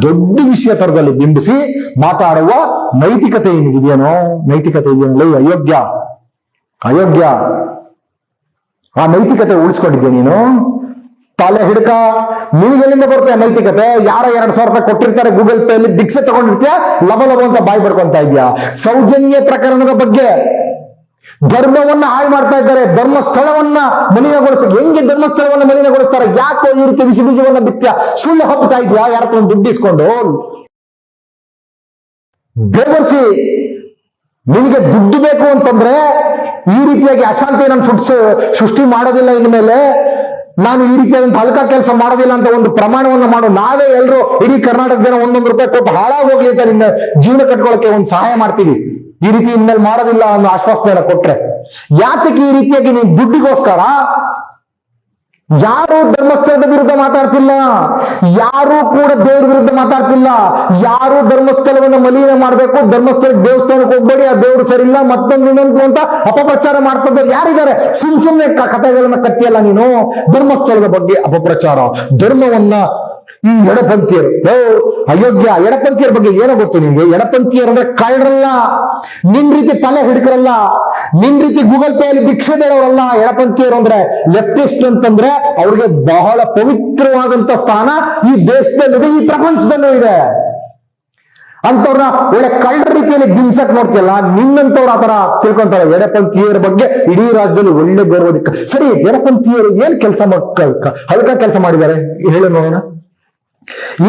ದೊಡ್ಡ ವಿಷಯ ತರದಲ್ಲಿ ಬಿಂಬಿಸಿ ಮಾತಾಡುವ ನೈತಿಕತೆ ಏನಿದೆಯೇನೋ ನೈತಿಕತೆ ಇದೆಯೋ? ಅಯೋಗ್ಯ. ಅಯೋಗ್ಯ. ಆ ನೈತಿಕತೆ ಉಳಿಸ್ಕೊಂಡಿದ್ದೆ ನೀನು? ತಲೆ ಹಿಡ್ಕ. ನಿನಗೆಲ್ಲಿಂದ ಬರುತ್ತೆ ನೈತಿಕತೆ? ಯಾರ ಎರಡ್ ಸಾವಿರ ರೂಪಾಯಿ ಕೊಟ್ಟಿರ್ತಾರೆ, ಗೂಗಲ್ ಪೇ ಅಲ್ಲಿ ಭಿಕ್ಷೆ ತಗೊಂಡಿರ್ತೀಯ? ಲಬ ಲಬ ಅಂತ ಬಾಯಿ ಬರ್ಕೊಂತ ಇದ್ಯಾ ಸೌಜನ್ಯ ಪ್ರಕರಣದ ಬಗ್ಗೆ ಧರ್ಮವನ್ನ ಹಾಳು ಮಾಡ್ತಾ ಇದ್ದಾರೆ, ಧರ್ಮಸ್ಥಳವನ್ನ ಮಲಿನಗೊಳಿಸ, ಹೆಂಗೆ ಧರ್ಮಸ್ಥಳವನ್ನ ಮಲಿನಗೊಳಿಸ್ತಾರೆ? ಯಾಕೋ ಈ ರೀತಿ ವಿಷ ಬೀಜವನ್ನ ಬಿತ್ತ ಸುಳ್ಳು ಹಬ್ಬತಾ ಇದ್ಯಾ? ಯಾರ ಒಂದು ದುಡ್ಡು ಇಸ್ಕೊಂಡು? ಬೆದರಿಸಿ, ನಿನಗೆ ದುಡ್ಡು ಬೇಕು ಅಂತಂದ್ರೆ ಈ ರೀತಿಯಾಗಿ ಅಶಾಂತಿಯನ್ನು ಸೃಷ್ಟಿ ಸೃಷ್ಟಿ ಮಾಡೋದಿಲ್ಲ ಇನ್ಮೇಲೆ, ನಾನು ಈ ರೀತಿಯಾದಂತ ಹಲಕ ಕೆಲಸ ಮಾಡೋದಿಲ್ಲ ಅಂತ ಒಂದು ಪ್ರಮಾಣವನ್ನು ಮಾಡು. ನಾವೇ ಎಲ್ಲರೂ ಇಡೀ ಕರ್ನಾಟಕದ ಜನ ಒಂದೊಂದು ರೂಪಾಯಿ ಕೊಟ್ಟು ಹಾಳಾಗೋಗ್ಲಿ ಅಂತ ನಿನ್ನ ಜೀವನ ಕಟ್ಕೊಳ್ಳೋಕೆ ಒಂದು ಸಹಾಯ ಮಾಡ್ತೀವಿ. ಈ ರೀತಿ ಇನ್ಮೇಲೆ ಮಾಡೋದಿಲ್ಲ ಅನ್ನೋ ಆಶ್ವಾಸನೆಯನ್ನು ಕೊಟ್ರೆ. ಯಾತಕ್ಕೆ ಈ ರೀತಿಯಾಗಿ ನೀನು ದುಡ್ಡಿಗೋಸ್ಕರ ಯಾರು ಧರ್ಮಸ್ಥಳದ ವಿರುದ್ಧ ಮಾತಾಡ್ತಿಲ್ಲ, ಯಾರು ಕೂಡ ದೇವ್ರ ವಿರುದ್ಧ ಮಾತಾಡ್ತಿಲ್ಲ, ಯಾರು ಧರ್ಮಸ್ಥಳವನ್ನ ಮಲಿನ ಮಾಡ್ಬೇಕು ಧರ್ಮಸ್ಥಳ ದೇವಸ್ಥಾನಕ್ಕೆ ಹೋಗ್ಬೇಡಿ, ಆ ದೇವ್ರು ಸರಿಯಿಲ್ಲ, ಮತ್ತೊಂದು ಇನ್ನೊಂದು ಅಂತ ಅಪಪ್ರಚಾರ ಮಾಡ್ತಿದ್ದಾರೆ ಯಾರಿದ್ದಾರೆ? ಸುಮ್ ಸುಮ್ನೆ ಕಥೆಗಳನ್ನ ಕಟ್ಟಿಯಲ್ಲ ನೀನು. ಧರ್ಮಸ್ಥಳದ ಬಗ್ಗೆ ಅಪಪ್ರಚಾರ. ಧರ್ಮವನ್ನ ಈ ಎಡಪಂಥಿಯರು. ಓ, ಅಯೋಗ್ಯ ಎಡಪಂಥಿಯರ ಬಗ್ಗೆ ಏನೋ ಗೊತ್ತು ನಿಮಗೆ? ಎಡಪಂಥೀಯರು ಅಂದ್ರೆ ಕಳ್ಳರಲ್ಲ, ನಿನ್ ರೀತಿ ತಲೆ ಹಿಡಿದ್ರಲ್ಲ, ನಿನ್ ರೀತಿ ಗೂಗಲ್ ಪೇ ಅಲ್ಲಿ ಭಿಕ್ಷೆ ಬೇಡವರಲ್ಲ ಎಡಪಂಥೀಯರು ಅಂದ್ರೆ ಲೆಫ್ಟಿಸ್ಟ್ ಅಂತಂದ್ರೆ ಅವ್ರಿಗೆ ಬಹಳ ಪವಿತ್ರವಾದಂತ ಸ್ಥಾನ ಈ ದೇಶದಲ್ಲಿದೆ, ಈ ಪ್ರಪಂಚದಲ್ಲೂ ಇದೆ. ಅಂತವ್ರನ್ನ ಒಳ್ಳೆ ಕಳ್ಳ ರೀತಿಯಲ್ಲಿ ಬಿಂಸಕ್ ನೋಡ್ತಿಲ್ಲ ನಿನ್ನಂತವ್ರು ಆತರ ತಿಳ್ಕೊಂತಾರೆ ಎಡಪಂಥೀಯರ ಬಗ್ಗೆ ಇಡೀ ರಾಜ್ಯದಲ್ಲಿ ಒಳ್ಳೆ ಗೌರವದಿಕ್ಕ ಸರಿ, ಎಡಪಂಥೀಯರು ಏನ್ ಕೆಲಸ ಹಲ್ಕ ಕೆಲಸ ಮಾಡಿದ್ದಾರೆ? ಹೇಳು ನೋಡೋಣ.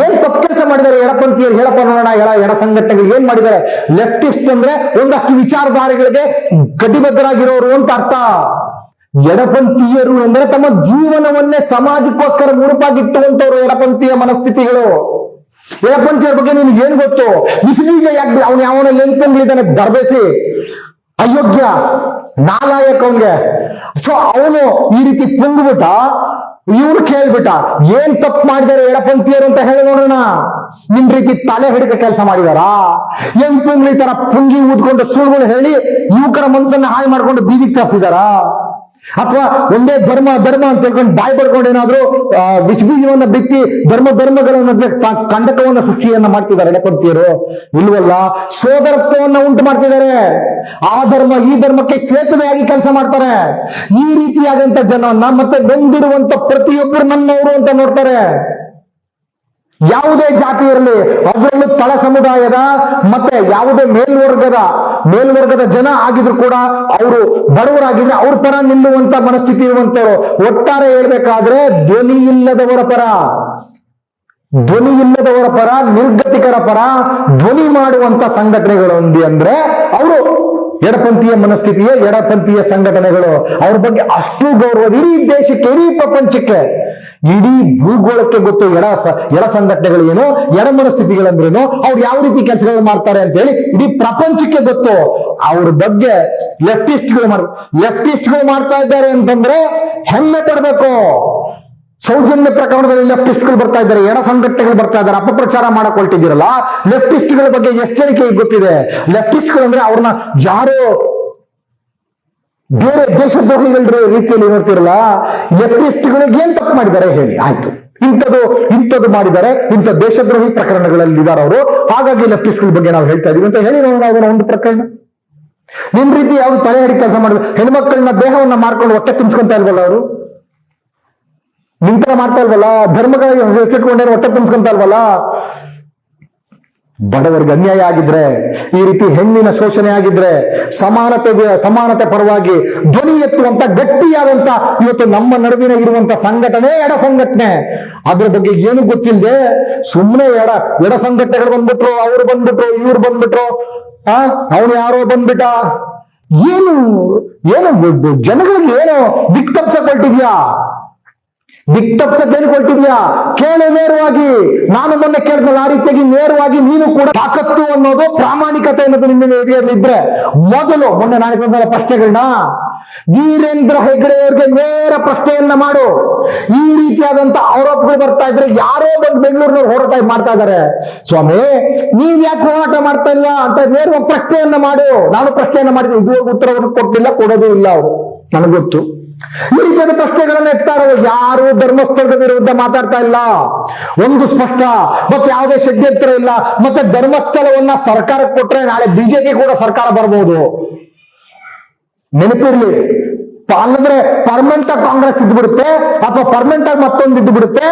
ಏನ್ ತಪ್ಪು ಕೆಲಸ ಮಾಡಿದ್ದಾರೆ? ಎಡಪಂಥೀಯರು ಹೇಳಪ್ಪ ನೋಡೋಣ ಎಡ ಎಡ ಸಂಘಟನೆಗಳು ಏನ್ ಮಾಡಿದ್ದಾರೆ? ಲೆಫ್ಟಿಸ್ಟ್ ಅಂದ್ರೆ ಒಂದಷ್ಟು ವಿಚಾರಧಾರೆಗಳಿಗೆ ಕಟಿಬದ್ಧರಾಗಿರೋರು ಅಂತ ಅರ್ಥ. ಎಡಪಂಥೀಯರು ಅಂದ್ರೆ ತಮ್ಮ ಜೀವನವನ್ನೇ ಸಮಾಜಕ್ಕೋಸ್ಕರ ಮುಡುಪಾಗಿಟ್ಟುವಂತವ್ರು ಎಡಪಂಥೀಯ ಮನಸ್ಥಿತಿಗಳು. ಎಡಪಂಥಿಯರ ಬಗ್ಗೆ ನಿನ್ಗೆ ಏನ್ ಗೊತ್ತು? ಬಿಸಿಲೀಗ ಯಾಕೆ ಅವನು ಯಾವನ ಎಂಟ್ಕೊಂಡಿದ್ದಾನೆ ದರ್ಬೇಸಿ ಅಯೋಗ್ಯ, ನಾಲಾಯಕ್ ಅವನ್ಗೆ. ಸೊ ಅವನು ಈ ರೀತಿ ಪುಂಗ್ಬಿಟ್ಟ ಇವ್ರು ಕೇಳ್ಬಿಟ್ಟ, ಏನ್ ತಪ್ಪು ಮಾಡಿದಾರೆ ಎಡಪಂಥೀಯರು ಅಂತ ಹೇಳಿ ನೋಡೋಣ. ನಿಮ್ ರೀತಿ ತಲೆ ಹಿಡಿದ ಕೆಲಸ ಮಾಡಿದಾರಾ? ಏನ್ ಪುಂಗ್ಲಿ ತರ ಪುಂಗಿ ಊದ್ಕೊಂಡು ಸುಳ್ಳುಗಳು ಹೇಳಿ ಯುವಕರ ಮನಸ್ಸನ್ನ ಹಾಳು ಮಾಡ್ಕೊಂಡು ಬೀದಿಗೆ ತರಿಸಿದಾರಾ? ಅಥವಾ ಒಂದೇ ಧರ್ಮ ಧರ್ಮ ಅಂತ ಹೇಳ್ಕೊಂಡು ಬಾಯಿ ಪಡ್ಕೊಂಡು ಏನಾದ್ರು ಆ, ವಿಷ ಬೀಜವನ್ನ ಬಿತ್ತಿ ಧರ್ಮ ಧರ್ಮಗಳನ್ನ ಮಧ್ಯೆ ಕಂಟಕವನ್ನ ಸೃಷ್ಟಿಯನ್ನ ಮಾಡ್ತಿದ್ದಾರೆ. ಎಡಪಂಥೀಯರು. ಇಲ್ವಲ್ಲ ಸೋದರತ್ವವನ್ನ ಉಂಟು ಮಾಡ್ತಿದ್ದಾರೆ. ಆ ಧರ್ಮ ಈ ಧರ್ಮಕ್ಕೆ ಸೇತುವೆಯಾಗಿ ಕೆಲಸ ಮಾಡ್ತಾರೆ. ಈ ರೀತಿಯಾದಂತ ಜನವನ್ನ ಮತ್ತೆ ಬಂದಿರುವಂತ ಪ್ರತಿಯೊಬ್ಬರು ನನ್ನವರು ಅಂತ ನೋಡ್ತಾರೆ. ಯಾವುದೇ ಜಾತಿ ಇರಲಿ ಅದರಲ್ಲೂ ತಳ ಸಮುದಾಯದ ಮತ್ತೆ ಯಾವುದೇ ಮೇಲ್ವರ್ಗದ ಮೇಲ್ವರ್ಗದ ಜನ ಆಗಿದ್ರು ಕೂಡ ಅವರು ಬಡವರಾಗಿದ್ರೆ ಅವ್ರ ಪರ ನಿಲ್ಲುವಂತ ಮನಸ್ಥಿತಿ ಇರುವಂತವ್ರು. ಒಟ್ಟಾರೆ ಹೇಳ್ಬೇಕಾದ್ರೆ ಧ್ವನಿ ಇಲ್ಲದವರ ಪರ, ಧ್ವನಿ ಇಲ್ಲದವರ ಪರ, ನಿರ್ಗತಿಕರ ಪರ ಧ್ವನಿ ಮಾಡುವಂತ ಸಂಘಟನೆಗಳು ಅಂದ್ರೆ ಅವರು ಎಡಪಂಥೀಯ ಮನಸ್ಥಿತಿಯ ಎಡಪಂಥೀಯ ಸಂಘಟನೆಗಳು. ಅವ್ರ ಬಗ್ಗೆ ಅಷ್ಟು ಗೌರವ ಇಡೀ ದೇಶಕ್ಕೆ, ಇಡೀ ಪ್ರಪಂಚಕ್ಕೆ ಇಡೀ ಭೂಗೋಳಕ್ಕೆ ಗೊತ್ತು ಎಡ ಎಡ ಸಂಘಟನೆಗಳು ಏನು, ಎಡ ಮನಸ್ಥಿತಿಗಳಂದ್ರೇನು, ಅವ್ರು ಯಾವ ರೀತಿ ಕೆಲಸಗಳು ಮಾಡ್ತಾರೆ ಅಂತ ಹೇಳಿ ಇಡೀ ಪ್ರಪಂಚಕ್ಕೆ ಗೊತ್ತು. ಅವ್ರ ಬಗ್ಗೆ ಲೆಫ್ಟಿಸ್ಟ್ಗಳು ಮಾಡ್ ಲೆಫ್ಟಿಸ್ಟ್ಗಳು ಮಾಡ್ತಾ ಇದ್ದಾರೆ ಅಂತಂದ್ರೆ ಹೆಮ್ಮೆ ಪಡ್ಬೇಕು. ಸೌಜನ್ಯ ಪ್ರಕರಣದಲ್ಲಿ ಲೆಫ್ಟಿಸ್ಟ್ಗಳು ಬರ್ತಾ ಇದ್ದಾರೆ ಎಡ ಸಂಘಟನೆಗಳು ಬರ್ತಾ ಇದ್ದಾರೆ, ಅಪಪ್ರಚಾರ ಹೊರಟಿದ್ದೀರಲ್ಲ ಲೆಫ್ಟಿಸ್ಟ್ಗಳ ಬಗ್ಗೆ ಎಚ್ಚರಿಕೆ ಗೊತ್ತಿದೆ. ಲೆಫ್ಟಿಸ್ಟ್ಗಳು ಅಂದ್ರೆ ಅವ್ರನ್ನ ಯಾರು ಬೇರೆ ದೇಶದ್ರೋಹಿಗಳ ರೀತಿಯಲ್ಲಿ ನೋಡ್ತಿರಲ್ಲ ಲೆಫ್ಟಿಸ್ಟ್ಗಳಿಗೆ ಏನ್ ತಪ್ಪು ಮಾಡಿದ್ದಾರೆ ಹೇಳಿ, ಆಯ್ತು. ಇಂಥದ್ದು ಇಂಥದ್ದು ಮಾಡಿದ್ದಾರೆ, ಇಂಥ ದೇಶದ್ರೋಹಿ ಪ್ರಕರಣಗಳಲ್ಲಿ ಇದ್ದಾರೆ ಅವರು. ಹಾಗಾಗಿ ಲೆಫ್ಟಿಸ್ಟ್ಗಳ ಬಗ್ಗೆ ನಾವು ಹೇಳ್ತಾ ಇದೀವಿ ಅಂತ ಹೇಳಿ ನೋಡೋಣ ಅವರ ಒಂದು ಪ್ರಕರಣ. ನಿಮ್ ರೀತಿ ಯಾವ್ದು ತಲೆ ಹಿಡಿ ಕೆಲಸ ಮಾಡಿದ್ರು, ಹೆಣ್ಮಕ್ಳನ್ನ ದೇಹವನ್ನ ಮಾರ್ಕೊಂಡು ಹೊಟ್ಟೆ ತುಂಬಿಸ್ಕೊಂತ ಇಲ್ವಲ್ಲ ಅವರು? ನಿಂತರ ಮಾಡ್ತಾ ಇಲ್ವಲ್ಲ? ಧರ್ಮಗಳಿಗೆ ಹೆಸರಿಟ್ಕೊಂಡೇನು ಹೊಟ್ಟೆ ತುಂಬಿಸ್ಕೊಂತ ಇಲ್ವಲ್ಲ? ಬಡವರಿಗೆ ಅನ್ಯಾಯ ಆಗಿದ್ರೆ, ಈ ರೀತಿ ಹೆಣ್ಣಿನ ಶೋಷಣೆ ಆಗಿದ್ರೆ, ಸಮಾನತೆ ಸಮಾನತೆ ಪರವಾಗಿ ಧ್ವನಿ ಎತ್ತುವಂತ ಗಟ್ಟಿಯಾದಂತ ಇವತ್ತು ನಮ್ಮ ನಡುವಿನ ಇರುವಂತ ಸಂಘಟನೆ ಎಡ ಸಂಘಟನೆ. ಅದ್ರ ಬಗ್ಗೆ ಏನು ಗೊತ್ತಿಲ್ಲದೆ ಸುಮ್ಮನೆ ಎಡ ಎಡ ಸಂಘಟನೆಗಳು ಬಂದ್ಬಿಟ್ರು, ಅವ್ರು ಬಂದ್ಬಿಟ್ರು, ಇವ್ರು ಬಂದ್ಬಿಟ್ರು. ಆ, ಅವನು ಯಾರೋ ಬಂದ್ಬಿಟ್ಟ? ಏನು ಏನು ಜನಗಳಿಗೆ ಏನು ದಿಕ್ ತಪ್ಸಕೊಳ್ತಿದ್ಯಾ ದಿಕ್ ತಪ್ಸಕ್ಕೇನು ಕೇಳು ನೇರವಾಗಿ. ನಾನು ಮೊನ್ನೆ ಕೇಳ್ತಲ್ಲ ಆ ರೀತಿಯಾಗಿ ನೇರವಾಗಿ ನೀನು ಕೂಡ ತಾಕತ್ತು ಅನ್ನೋದು ಪ್ರಾಮಾಣಿಕತೆ ಅನ್ನೋದು ನಿಮ್ಮ ಏರಿಯಲ್ಲಿ ಇದ್ರೆ ಮೊದಲು ಮೊನ್ನೆ ನಾನು ಪ್ರಶ್ನೆಗಳನ್ನ. ವೀರೇಂದ್ರ ಹೆಗ್ಡೆ ಅವರಿಗೆ ನೇರ ಪ್ರಶ್ನೆಯನ್ನ ಮಾಡು. ಈ ರೀತಿಯಾದಂತ ಆರೋಪಗಳು ಬರ್ತಾ ಇದ್ರೆ ಯಾರೋ ಬಂದು ಬೆಂಗಳೂರಿನವ್ರು ಹೋರಾಟ ಮಾಡ್ತಾ ಇದ್ದಾರೆ ಸ್ವಾಮಿ ನೀವ್ ಯಾಕೆ ಹೋರಾಟ ಮಾಡ್ತಾ ಇಲ್ಲ ಅಂತ ನೇರ ಪ್ರಶ್ನೆಯನ್ನ ಮಾಡು. ನಾನು ಪ್ರಶ್ನೆಯನ್ನ ಮಾಡಿದ್ದೆ ಇದುವರೆಗೂ ಉತ್ತರವನ್ನು ಕೊಟ್ಟಿಲ್ಲ ಕೊಡೋದು ಇಲ್ಲ ಅವರು. ನನಗೊತ್ತು ಗೊತ್ತು. ಈ ರೀತಿಯಾದ ಪ್ರಶ್ನೆಗಳನ್ನ ಎತ್ತಾರೆ. ಯಾರು ಧರ್ಮಸ್ಥಳದ ವಿರುದ್ಧ ಮಾತಾಡ್ತಾ ಇಲ್ಲ. ಒಂದು ಸ್ಪಷ್ಟ, ಮತ್ತೆ ಯಾವುದೇ ಷಡ್ಯಂತ್ರ ಇಲ್ಲ. ಮತ್ತೆ ಧರ್ಮಸ್ಥಳವನ್ನ ಸರ್ಕಾರಕ್ಕೆ ಕೊಟ್ರೆ ನಾಳೆ ಬಿಜೆಪಿ ಕೂಡ ಸರ್ಕಾರ ಬರ್ಬೋದು. ನೆನಪಿರ್ಲಿ ಅಂದ್ರೆ ಪರ್ಮನೆಂಟ್ ಆಗಿ ಕಾಂಗ್ರೆಸ್ ಇದ್ದು ಬಿಡುತ್ತೆ ಅಥವಾ ಪರ್ಮನೆಂಟ್ ಆಗಿ ಮತ್ತೊಂದು ಇದ್ದು ಬಿಡುತ್ತೆ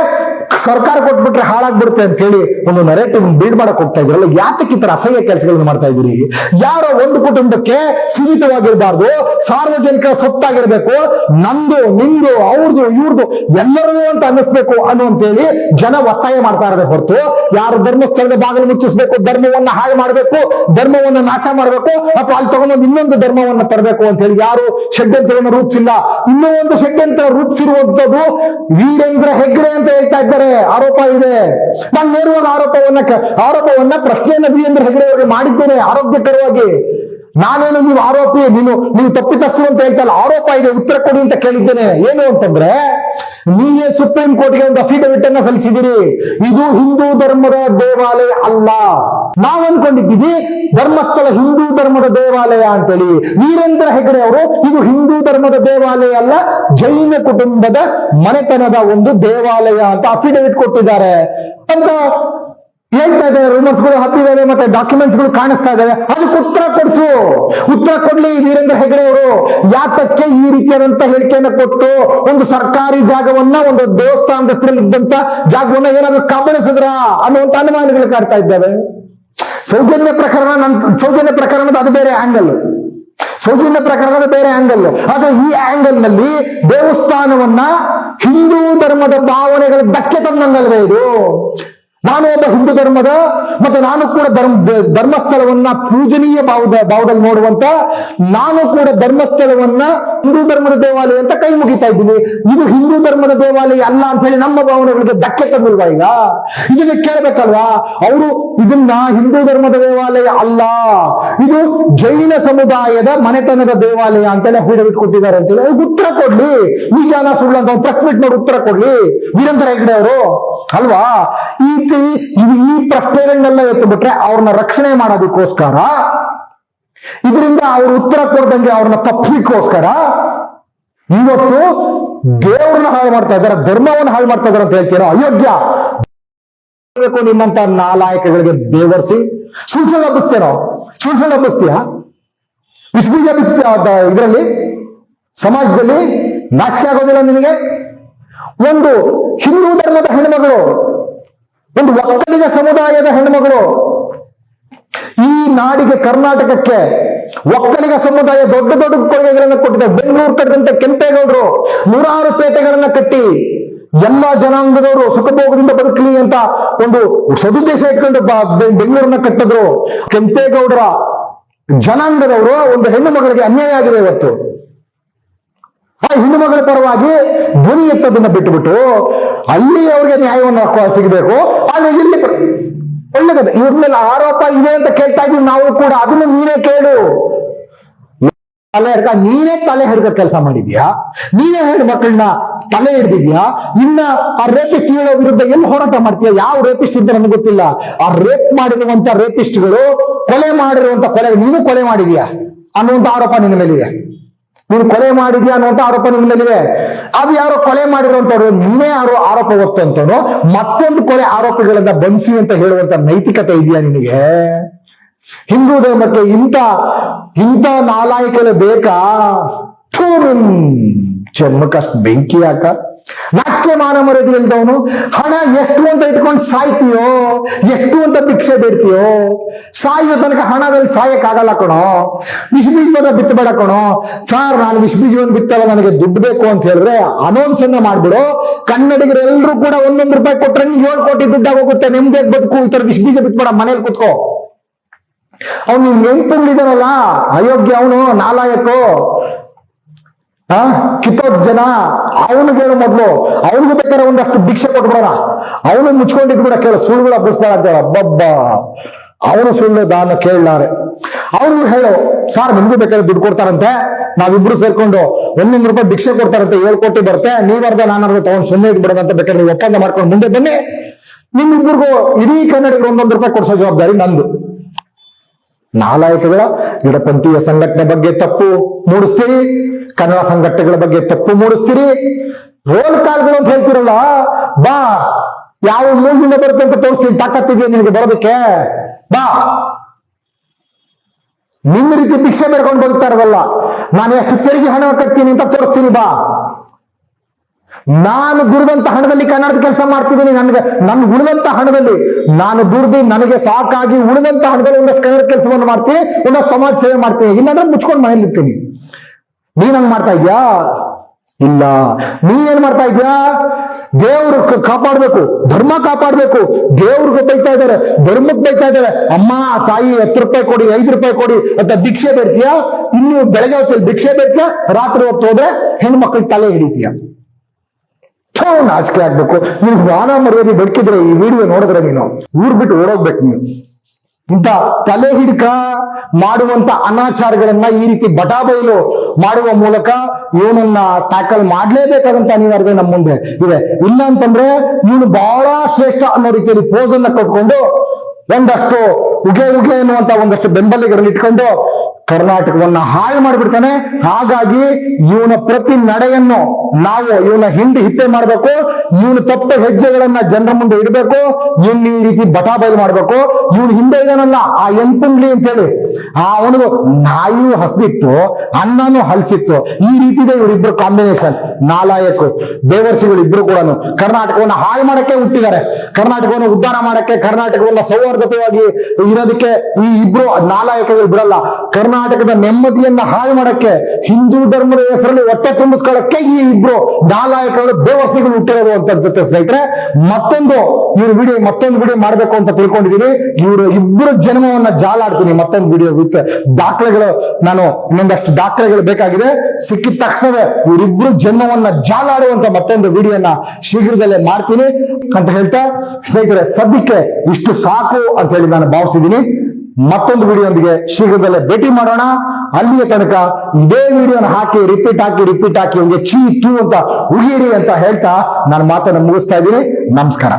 ಸರ್ಕಾರ ಕೊಟ್ಬಿಟ್ರೆ ಹಾಳಾಗ್ಬಿಡುತ್ತೆ ಅಂತ ಹೇಳಿ ಒಂದು ನರೇಟಿವ್ ಬಿಲ್ಡ್ ಮಾಡಕ್ ಹೋಗ್ತಾ ಇದ್ರಲ್ಲ ಯಾತಕ್ಕೆ ಈ ತರ ಅಸಹ್ಯ ಕೆಲಸಗಳನ್ನು ಮಾಡ್ತಾ ಇದ್ರಿ ಯಾರೋ ಒಂದು ಕುಟುಂಬಕ್ಕೆ ಸೀಮಿತವಾಗಿರಬಾರ್ದು, ಸಾರ್ವಜನಿಕ ಸೊತ್ತಾಗಿರ್ಬೇಕು, ನಂದು, ನಿಂದು ಅವ್ರದ್ದು ಇವ್ರದ್ದು ಎಲ್ಲರದು ಅಂತ ಅನ್ನಿಸ್ಬೇಕು ಹೇಳಿ ಜನ ಒತ್ತಾಯ ಮಾಡ್ತಾ ಇರೋದೇ ಹೊರತು, ಯಾರು ಧರ್ಮಸ್ಥಳದ ಬಾಗಿಲು ಮುಚ್ಚಿಸ್ಬೇಕು, ಧರ್ಮವನ್ನ ಹಾಳು ಮಾಡಬೇಕು, ಧರ್ಮವನ್ನ ನಾಶ ಮಾಡಬೇಕು, ಅಥವಾ ಅಲ್ಲಿ ತಗೊಂಡು ಇನ್ನೊಂದು ಧರ್ಮವನ್ನ ತರಬೇಕು ಅಂತ ಹೇಳಿ ಯಾರು ಷಡ್ಯಂತ್ರವನ್ನು ರೂಪಿಸಿಲ್ಲ, ಇನ್ನೂ ಒಂದು ಷಡ್ಯಂತ್ರ ರೂಪಿಸಿರುವಂತದ್ದು ವೀರೇಂದ್ರ ಹೆಗ್ಡೆ ಅಂತ ಹೇಳ್ತಾ ಇದ್ದಾರೆ ಆರೋಪ ಇದೆ. ನಾನು ನೇರವಾಗಿ ಆರೋಪವನ್ನ ಆರೋಪವನ್ನ ಪ್ರಶ್ನೆಯನ್ನ ವೀರೇಂದ್ರ ಹೆಗಡೆ ಅವರಿಗೆ ಮಾಡಿದ್ದೇನೆ ಆರೋಗ್ಯಕರವಾಗಿ. ನಾನೇನು ನೀವು ಆರೋಪಿ, ನೀನು, ನೀವು ತಪ್ಪಿತಸ್ಥರು ಅಂತ ಹೇಳ್ತಾ ಇಲ್ಲ ಆರೋಪ ಇದೆ, ಉತ್ತರ ಕೊಡಿ ಅಂತ ಕೇಳಿದ್ದೇನೆ. ಏನು ಅಂತಂದ್ರೆ, ನೀವೇ ಸುಪ್ರೀಂ ಕೋರ್ಟ್ಗೆ ಒಂದು ಅಫಿಡವಿಟ್ ಅನ್ನ ಸಲ್ಲಿಸಿದಿರಿ ಇದು ಹಿಂದೂ ಧರ್ಮದ ದೇವಾಲಯ ಅಲ್ಲ. ನಾವ್ ಅನ್ಕೊಂಡಿದ್ದೀವಿ ಧರ್ಮಸ್ಥಳ ಹಿಂದೂ ಧರ್ಮದ ದೇವಾಲಯ ಅಂತೇಳಿ. ವೀರೇಂದ್ರ ಹೆಗಡೆ ಅವರು, ಇದು ಹಿಂದೂ ಧರ್ಮದ ದೇವಾಲಯ ಅಲ್ಲ, ಜೈನ ಕುಟುಂಬದ ಮನೆತನದ ಒಂದು ದೇವಾಲಯ ಅಂತ ಅಫಿಡವಿಟ್ ಕೊಟ್ಟಿದ್ದಾರೆ. ಅಂತ ಹೇಳ್ತಾ ಇದ್ದಾರೆ ರೂಮರ್ಸ್ಗಳು ಹತ್ತಿದ್ದಾವೆ ಮತ್ತೆ ಡಾಕ್ಯುಮೆಂಟ್ಸ್ಗಳು ಕಾಣಿಸ್ತಾ ಇದಾವೆ ಅದಕ್ಕೆ ಉತ್ತರ ಕೊಡಿಸು. ಉತ್ತರ ಕೊಡ್ಲಿ ವೀರೇಂದ್ರ ಹೆಗಡೆ ಅವರು. ಯಾತಕ್ಕೆ ಈ ರೀತಿಯಾದಂತ ಹೇಳಿಕೆಯನ್ನ ಕೊಟ್ಟು ಒಂದು ಸರ್ಕಾರಿ ಜಾಗವನ್ನ, ಒಂದು ದೇವಸ್ಥಾನದ ಹತ್ರಲ್ಲಿದ್ದಂತ ಜಾಗವನ್ನ ಏನಾದ್ರು ಕಬಳಿಸಿದ್ರ ಅನ್ನುವಂತ ಅನುಮಾನಗಳು ಕಾಡ್ತಾ ಇದ್ದಾವೆ. ಸೌಜನ್ಯ ಪ್ರಕರಣ ನನ್, ಸೌಜನ್ಯ ಪ್ರಕರಣದ ಅದು ಬೇರೆ ಆಂಗಲ್ ಸೌಜನ್ಯ ಪ್ರಕರಣದ ಬೇರೆ ಆಂಗಲ್ ಆದ್ರೆ ಈ ಆಂಗಲ್ನಲ್ಲಿ ದೇವಸ್ಥಾನವನ್ನ ಹಿಂದೂ ಧರ್ಮದ ಭಾವನೆಗಳ ಧಕ್ಕೆ ತಂದಂಗಲ್ವೇ ಇದು? ನಾನು ಒಬ್ಬ ಹಿಂದೂ ಧರ್ಮದ ಮತ್ತೆ ನಾನು ಕೂಡ ಧರ್ಮ, ಧರ್ಮಸ್ಥಳವನ್ನ ಪೂಜನೀಯ ಭಾವದ, ಭಾವದಲ್ಲಿ ನೋಡುವಂತ, ನಾನು ಕೂಡ ಧರ್ಮಸ್ಥಳವನ್ನ ಹಿಂದೂ ಧರ್ಮದ ದೇವಾಲಯ ಅಂತ ಕೈ ಮುಗಿತಾ ಇದ್ದೀನಿ. ಇದು ಹಿಂದೂ ಧರ್ಮದ ದೇವಾಲಯ ಅಲ್ಲ ಅಂತ ಹೇಳಿ ನಮ್ಮ ಭಾವನೆಗಳಿಗೆ ಧಕ್ಕೆ ತಂದಿಲ್ವಾ ಈಗ? ಇದನ್ನ ಕೇಳಬೇಕಲ್ವಾ? ಅವರು ಇದನ್ನ ಹಿಂದೂ ಧರ್ಮದ ದೇವಾಲಯ ಅಲ್ಲ. ಇದು ಜೈನ ಸಮುದಾಯದ ಮನೆತನದ ದೇವಾಲಯ ಅಂತೇಳಿ ಅಫಿಡವಿಟ್ ಕೊಟ್ಟಿದ್ದಾರೆ ಅಂತೇಳಿ ಉತ್ತರ ಕೊಡ್ಲಿ. ನಿಜಾನ ಸುಳ್ಳು ಅಂತ ಪ್ರಶ್ನೆ ನೋಡಿ ಉತ್ತರ ಕೊಡ್ಲಿ. ವೀರೇಂದ್ರ ಹೆಗ್ಡೆ ಅವರು. ಅಲ್ವಾ? ಈ ಇದು ಈ ಪ್ರಶ್ನೆಗಳನ್ನೆಲ್ಲ ಎತ್ತು ಬಿಟ್ರೆ ಅವ್ರನ್ನ ರಕ್ಷಣೆ ಮಾಡೋದಕ್ಕೋಸ್ಕರ, ಇದರಿಂದ ಅವ್ರ ಉತ್ತರ ಕೊಡ್ದಂಗೆ ಅವ್ರನ್ನ ತಪ್ಪಿಕೋಸ್ಕರ ಇವತ್ತು ದೇವ್ರನ್ನ ಹಾಳು ಮಾಡ್ತಾ ಇದ್ದಾರೆ, ಧರ್ಮವನ್ನು ಹಾಳು ಮಾಡ್ತಾ ಇದ್ದಾರೆ ಅಂತ ಹೇಳ್ತೀರೋ? ಅಯೋಗ್ಯ. ನಿಮ್ಮಂತ ನಾಲಾಯಕಗಳಿಗೆ ಬೇವರ್ಸಿ. ಸೂಚನೆ ಲಭಿಸ್ತೇನೋ ಸೂಚನೆ ಲಭಿಸ್ತೀಯ? ವಿಶ್ವೀಜ ಬಿಸ್ತೀಯ ಇದರಲ್ಲಿ? ಸಮಾಜದಲ್ಲಿ ನಾಚಿಕೆ ಆಗೋದಿಲ್ಲ ನಿನಗೆ ಒಂದು ಹಿಂದೂ ಧರ್ಮದ ಹೆಣ್ಮಗಳು ಒಂದು ಒಕ್ಕಲಿಗ ಸಮುದಾಯದ ಹೆಣ್ಮಗಳು ಈ ನಾಡಿಗೆ ಕರ್ನಾಟಕಕ್ಕೆ ಒಕ್ಕಲಿಗ ಸಮುದಾಯ ದೊಡ್ಡ ದೊಡ್ಡ ಕೊಡುಗೆಗಳನ್ನು ಕೊಟ್ಟಿದೆ. ಬೆಂಗಳೂರು ಕಟ್ಟದಂತೆ ಕೆಂಪೇಗೌಡರು ನೂರಾರು ಪೇಟೆಗಳನ್ನ ಕಟ್ಟಿ ಎಲ್ಲಾ ಜನಾಂಗದವರು ಸುಖಭೋಗದಿಂದ ಬದುಕಲಿ ಅಂತ ಒಂದು ಸದುದ್ದೇಶ ಇಟ್ಕೊಂಡು ಬೆಂಗಳೂರನ್ನ ಕಟ್ಟಿದ್ರು. ಕೆಂಪೇಗೌಡರ ಜನಾಂಗದವರು, ಒಂದು ಹೆಣ್ಣು ಮಗಳಿಗೆ ಅನ್ಯಾಯ ಆಗಿದೆ ಇವತ್ತು. ಹೆಣ್ಣು ಮಗಳ ಪರವಾಗಿ ಧ್ವನಿ ಎತ್ತದನ್ನ ಬಿಟ್ಟುಬಿಟ್ಟು ಅಲ್ಲಿ ಅವ್ರಿಗೆ ನ್ಯಾಯವನ್ನು ಸಿಗಬೇಕು. ಆದ್ರೆ ಇಲ್ಲಿ ಒಳ್ಳೆ ಒಳ್ಳೆದದ ಇವ್ರ ಮೇಲೆ ಆರೋಪ ಇದೆ ಅಂತ ಕೇಳ್ತಾ ಇದೀವಿ ನಾವು ಕೂಡ. ಅದನ್ನು ನೀನೇ ಕೇಳು. ತಲೆ ಹಿಡ್ಕ, ನೀನೇ ತಲೆ ಹಿಡ್ಕ ಕೆಲಸ ಮಾಡಿದ್ಯಾ? ನೀನೇ ಹೆಣ್ಣು ಮಕ್ಕಳನ್ನ ತಲೆ ಹಿಡ್ದಿದ್ಯಾ? ಇನ್ನ ಆ ರೇಪಿಸ್ಟ್ ಹೇಳೋ ವಿರುದ್ಧ ಎಲ್ಲಿ ಹೋರಾಟ ಮಾಡ್ತೀಯ? ಯಾವ ರೇಪಿಸ್ಟ್ ಅಂತ ನಮ್ಗೆ ಗೊತ್ತಿಲ್ಲ. ಆ ರೇಪ್ ಮಾಡಿರುವಂತ ರೇಪಿಸ್ಟ್ಗಳು ಕೊಲೆ ಮಾಡಿರುವಂತ ಕೊಲೆ ನೀನು ಕೊಲೆ ಮಾಡಿದ್ಯಾ? ಅನ್ನುವಂತ ಆರೋಪ ನಿನ್ನ ಮೇಲಿದೆ. ನೀನು ಕೊಲೆ ಮಾಡಿದ್ಯಾ ಅನ್ನುವಂತ ಆರೋಪ ನಿಮ್ಮ ಮೇಲಿದೆ. ಅದು ಯಾರೋ ಕೊಲೆ ಮಾಡಿರುವಂತವ್ರು ನೀನೇ ಯಾರೋ ಆರೋಪ ಹೊತ್ತಂತವನು ಮತ್ತೊಂದು ಕೊಲೆ ಆರೋಪಗಳನ್ನ ಬಂಧಿಸಿ ಅಂತ ಹೇಳುವಂತ ನೈತಿಕತೆ ಇದೆಯಾ ನಿನಗೆ? ಹಿಂದೂ ಧರ್ಮಕ್ಕೆ ಇಂಥ ಇಂಥ ನಾಲಾಯಕಲೆ ಬೇಕಾ? ಜನ್ಮಕ್ಕಷ್ಟು ಬೆಂಕಿ ಹಾಕ. ನಾಚಿಕೆ ಮಾನ ಮರ್ಯಾದೆ ಇಲ್ದವನು ಹಣ ಎಷ್ಟು ಅಂತ ಇಟ್ಕೊಂಡು ಸಾಯ್ತೀಯೋ, ಎಷ್ಟು ಅಂತ ಭಿಕ್ಷೆ ಬೇಡ್ತೀಯೋ ಸಾಯೋ ತನಕ ಹಣದಲ್ಲಿ ಸಾಯಕ್ಕಾಗಲ್ಲ ಕಣೋ. ವಿಷ್ಣುಜೀವನ ಬೀಜವನ್ನ ಬಿತ್ತಬೇಡ ಕಣೋ. ಸಾರ್, ನಾನು ವಿಷಬೀಜವನ್ನು ಬಿತ್ತಲ್ಲ, ನನಗೆ ದುಡ್ಡು ಬೇಕು ಅಂತ ಹೇಳಿದ್ರೆ ಅನೌನ್ಸ್ ಅನ್ನ ಮಾಡ್ಬಿಡು. ಕನ್ನಡಿಗರೆಲ್ಲರೂ ಕೂಡ ಒಂದೊಂದು ರೂಪಾಯಿ ಕೊಟ್ಟರೆ ಏಳು ಕೋಟಿ ದುಡ್ಡಾಗ ಹೋಗುತ್ತೆ ನಿಮ್ಗೆ ಬದುಕು? ಈ ತರ ವಿಷ ಬೀಜ ಬಿತ್ಬೇಡ, ಮನೇಲಿ ಕುತ್ಕೋ. ಅವನು ನೆನ್ಪುಗಳಿದಾನಲ್ಲ ಅಯೋಗ್ಯ ಅವನು, ನಾಲಾಯಕು. ಆ ಕಿತ್ತೋದ್ ಜನ ಹೇಳು ಮೊದ್ಲು. ಅವನಿಗೂ ಬೇಕಾದ್ರೆ ಒಂದಷ್ಟು ಭಿಕ್ಷೆ ಕೊಟ್ಬಿಡೋಣ. ಅವನು ಮುಚ್ಕೊಂಡಿದ್ ಬಿಡ ಕೇಳು, ಸುಳ್ಳುಗಳ ಹಬ್ಬಿಸ್ಬೇಡ ಅಂತ ಹೇಳ ಬಬ್ಬ ಅವನು ಸುಳ್ಳು, ದಾನ ಕೇಳಲಾರೆ. ಅವನು ಹೇಳು, ಸಾರ್, ನಿಮ್ಗೂ ಬೇಕಾದ್ರೆ ದುಡ್ಡು ಕೊಡ್ತಾರಂತೆ. ನಾವಿಬ್ರು ಸೇರ್ಕೊಂಡು ಒಂದೊಂದು ರೂಪಾಯಿ ಭಿಕ್ಷೆ ಕೊಡ್ತಾರಂತೆ, ಏಳು ಕೋಟಿ ಬರುತ್ತೆ. ನೀವರ್ಧ ನಾನರ್ಧ ತಗೊಂಡು ಸುಮ್ಮನೆ ಇದ್ ಅಂತ ಬೇಕಾದ್ರೆ ನೀವು ಒಪ್ಪಂದ ಮಾಡ್ಕೊಂಡು ಮುಂದೆ ಬನ್ನಿ. ನಿಮ್ಮಿಬ್ಬರಿಗೂ ಇಡೀ ಕನ್ನಡಿಗರು ಒಂದೊಂದು ರೂಪಾಯಿ ಕೊಡ್ಸೋ ಜವಾಬ್ದಾರಿ ನಂದು. ನಾಲಾಯಕಗಳ, ಗಿಡಪಂಥೀಯ ಸಂಘಟನೆ ಬಗ್ಗೆ ತಪ್ಪು ಮೂಡಿಸ್ತೀವಿ ಕನ್ನಡ ಸಂಘಟನೆಗಳ ಬಗ್ಗೆ ತಪ್ಪು ಮೂಡಿಸ್ತೀರಿ. ರೋಲ್ ಕಾಲ್ಗಳು ಅಂತ ಹೇಳ್ತಿರಲ್ಲ, ಬಾ, ಯಾವ ಮೂಲದಿಂದ ಬರುತ್ತೆ ಅಂತ ತೋರಿಸ್ತೀನಿ ತಾಕತ್ತಿದೆಯಾ ನಿನಗೆ ಬರೋದಕ್ಕೆ. ಬಾ. ನಿಮ್ಮ ರೀತಿ ಭಿಕ್ಷೆ ಬೇಡ್ಕೊಂಡು ಬದುಕ್ತಾ ಇರೋದಲ್ಲ, ನಾನು ಎಷ್ಟು ತೆರಿಗೆ ಹಣ ಕಟ್ತೀನಿ ಅಂತ ತೋರಿಸ್ತೀನಿ, ಬಾ. ನಾನು ದುಡಿದಂತ ಹಣದಲ್ಲಿ ಕನ್ನಡದ ಕೆಲಸ ಮಾಡ್ತಿದ್ದೀನಿ, ನನಗೆ, ನನ್ ಉಳಿದಂತ ಹಣದಲ್ಲಿ. ನಾನು ದುಡ್ದು ನನಗೆ ಸಾಕಾಗಿ ಉಳಿದಂತ ಹಣದಲ್ಲಿ ಒಂದಷ್ಟು ಕನ್ನಡ ಕೆಲಸವನ್ನು ಮಾಡ್ತೀನಿ, ಒಂದಷ್ಟು ಸಮಾಜ ಸೇವೆ ಮಾಡ್ತೀನಿ, ಇಲ್ಲಾಂದ್ರೆ ಮುಚ್ಕೊಂಡು ಮನೇಲಿ ಇರ್ತೀನಿ ನೀನ್ ಹಂಗ್ ಮಾಡ್ತಾ ಇದ್ಯಾ? ಇಲ್ಲ. ನೀನೇನ್ ಮಾಡ್ತಾ ಇದ್ಯಾ? ದೇವ್ರು ಕಾಪಾಡ್ಬೇಕು. ಧರ್ಮ ಕಾಪಾಡ್ಬೇಕು. ದೇವ್ರಿಗೆ ಬೈತಾ ಇದ್ದಾರೆ ಧರ್ಮಕ್ಕೆ ಬೈತಾ ಇದ್ದಾರೆ ಅಮ್ಮ, ತಾಯಿ ಹತ್ತು ರೂಪಾಯಿ ಕೊಡಿ, ಐದು ರೂಪಾಯಿ ಕೊಡಿ ಅಂತ ಭಿಕ್ಷೆ ಬೇಡ್ತೀಯಾ? ಇನ್ನು ಬೆಳಗ್ಗೆ ಹೊತ್ತಲ್ಲಿ ಭಿಕ್ಷೆ ಬೇಡ್ತೀಯಾ? ರಾತ್ರಿ ಹೊತ್ತು ಹೋದ್ರೆ ಹೆಣ್ಮಕ್ಳ ತಲೆ ಹಿಡಿತೀಯ? ನಾಚಿಕೆ ಆಗ್ಬೇಕು. ನೀನು ವಾನ ಮರ್ಯಾದೆ ಬೆಳಕಿದ್ರೆ ಈ ವಿಡಿಯೋ ನೋಡಿದ್ರೆ ನೀನು ಊರ್ ಬಿಟ್ಟು ಓಡೋಗ್ಬೇಕು ನೀನು ಇಂಥ ತಲೆ ಹಿಡ್ಕ ಮಾಡುವಂತ ಅನಾಚಾರಗಳನ್ನ ಈ ರೀತಿ ಬಟಾಬೈಲು ಮಾಡುವ ಮೂಲಕ ಇವನನ್ನ ಟ್ಯಾಕಲ್ ಮಾಡ್ಲೇಬೇಕಾದಂತ ಅನಿವಾರ್ಯ ನಮ್ಮ ಮುಂದೆ ಇದೆ. ಇಲ್ಲ ಅಂತಂದ್ರೆ ಇವನು ಬಹಳ ಶ್ರೇಷ್ಠ ಅನ್ನೋ ರೀತಿಯಲ್ಲಿ ಪೋಸ್ ಅನ್ನ ಕೊಟ್ಕೊಂಡು ಒಂದಷ್ಟು ಉಗೆ ಉಗೆ ಎನ್ನುವಂತ ಒಂದಷ್ಟು ಬೆಂಬಲಿಗರನ್ನು ಇಟ್ಕೊಂಡು ಕರ್ನಾಟಕವನ್ನ ಹಾಳು ಮಾಡಿಬಿಡ್ತಾನೆ. ಹಾಗಾಗಿ ಇವನ ಪ್ರತಿ ನಡೆಯನ್ನು ನಾವು ಇವನ ಹಿಂಡಿ ಹಿಪ್ಪೆ ಮಾಡಬೇಕು. ಇವನು ತಪ್ಪು ಹೆಜ್ಜೆಗಳನ್ನ ಜನರ ಮುಂದೆ ಇಡಬೇಕು. ಇವನ್ ಈ ರೀತಿ ಬಟಾಬೈಲ್ ಮಾಡ್ಬೇಕು. ಇವನು ಹಿಂದೆ ಇದಾನಲ್ಲ ಆ ಎಂಪುಂಗ್ಲಿ ಅಂತ ಹೇಳಿ ಆ ಅವನಿಗೂ ನಾಯಿಯೂ ಹಸ್ದಿತ್ತು, ಅನ್ನನೂ ಹಲ್ಸಿತ್ತು. ಈ ರೀತಿ ಇದೆ ಇವರಿಬ್ರು ಕಾಂಬಿನೇಷನ್ ನಾಲಾಯಕ್ ದೇವರ್ಸಿಗಳು ಇಬ್ರು ಕೂಡ ಕರ್ನಾಟಕವನ್ನ ಹಾಳು ಮಾಡಕ್ಕೆ ಹುಟ್ಟಿದ್ದಾರೆ. ಕರ್ನಾಟಕವನ್ನು ಉದ್ಧಾರ ಮಾಡಕ್ಕೆ, ಕರ್ನಾಟಕವನ್ನ ಸೌಹಾರ್ದತೆಯಾಗಿ ಇರೋದಕ್ಕೆ ಈ ಇಬ್ರು ನಾಲಾಯಕಗಳು ಬಿಡಲ್ಲ. ಕರ್ನಾಟಕದ ನೆಮ್ಮದಿಯನ್ನ ಹಾಳು ಮಾಡಕ್ಕೆ ಹಿಂದೂ ಧರ್ಮದ ಹೆಸರಲ್ಲಿ ಹೊಟ್ಟೆ ತುಂಬಿಸ್ಕೊಳ್ಳಕ್ಕೆ ಈ ಇಬ್ರು ನಾಲಾಯಕಗಳು ಬೇವರ್ಸಿಗಳು ಹುಟ್ಟಿರೋದು ಅಂತ ಅನ್ಸುತ್ತೆ ಸ್ನೇಹಿತರೆ. ಮತ್ತೊಂದು ಇವ್ರ ವಿಡಿಯೋ ಮತ್ತೊಂದು ವಿಡಿಯೋ ಮಾಡ್ಬೇಕು ಅಂತ ತಿಳ್ಕೊಂಡಿದೀನಿ. ಇವರು ಇಬ್ಬರು ಜನ್ಮವನ್ನ ಜಾಲಾಡ್ತೀನಿ. ಮತ್ತೊಂದು ವಿಡಿಯೋ ವಿತ್ ದಾಖಲೆಗಳು. ನಾನು ಇನ್ನೊಂದಷ್ಟು ದಾಖಲೆಗಳು ಬೇಕಾಗಿದೆ. ಸಿಕ್ಕಿದ ತಕ್ಷಣವೇ ಇವರಿಬ್ರು ಜನ್ಮವನ್ನ ಜಾಲಾಡುವಂತ ಮತ್ತೊಂದು ವಿಡಿಯೋನ ಶೀಘ್ರದಲ್ಲೇ ಮಾಡ್ತೀನಿ ಅಂತ ಹೇಳ್ತಾ, ಸ್ನೇಹಿತರೆ, ಸದ್ಯಕ್ಕೆ ಇಷ್ಟು ಸಾಕು ಅಂತ ಹೇಳಿ ನಾನು ಭಾವಿಸಿದ್ದೀನಿ. ಮತ್ತೊಂದು ವಿಡಿಯೋದೊಂದಿಗೆ ಶೀಘ್ರದಲ್ಲೇ ಭೇಟಿ ಮಾಡೋಣ. ಅಲ್ಲಿಯ ತನಕ ಇದೇ ವಿಡಿಯೋನ ಹಾಕಿ ರಿಪೀಟ್ ಹಾಕಿ ರಿಪೀಟ್ ಹಾಕಿ, ಹಂಗೆ ಚೀ ತೂ ಅಂತ ಉಗಿರಿ ಅಂತ ಹೇಳ್ತಾ ನಾನು ಮಾತನ್ನು ಮುಗಿಸ್ತಾ ಇದ್ದೀನಿ. ನಮಸ್ಕಾರ.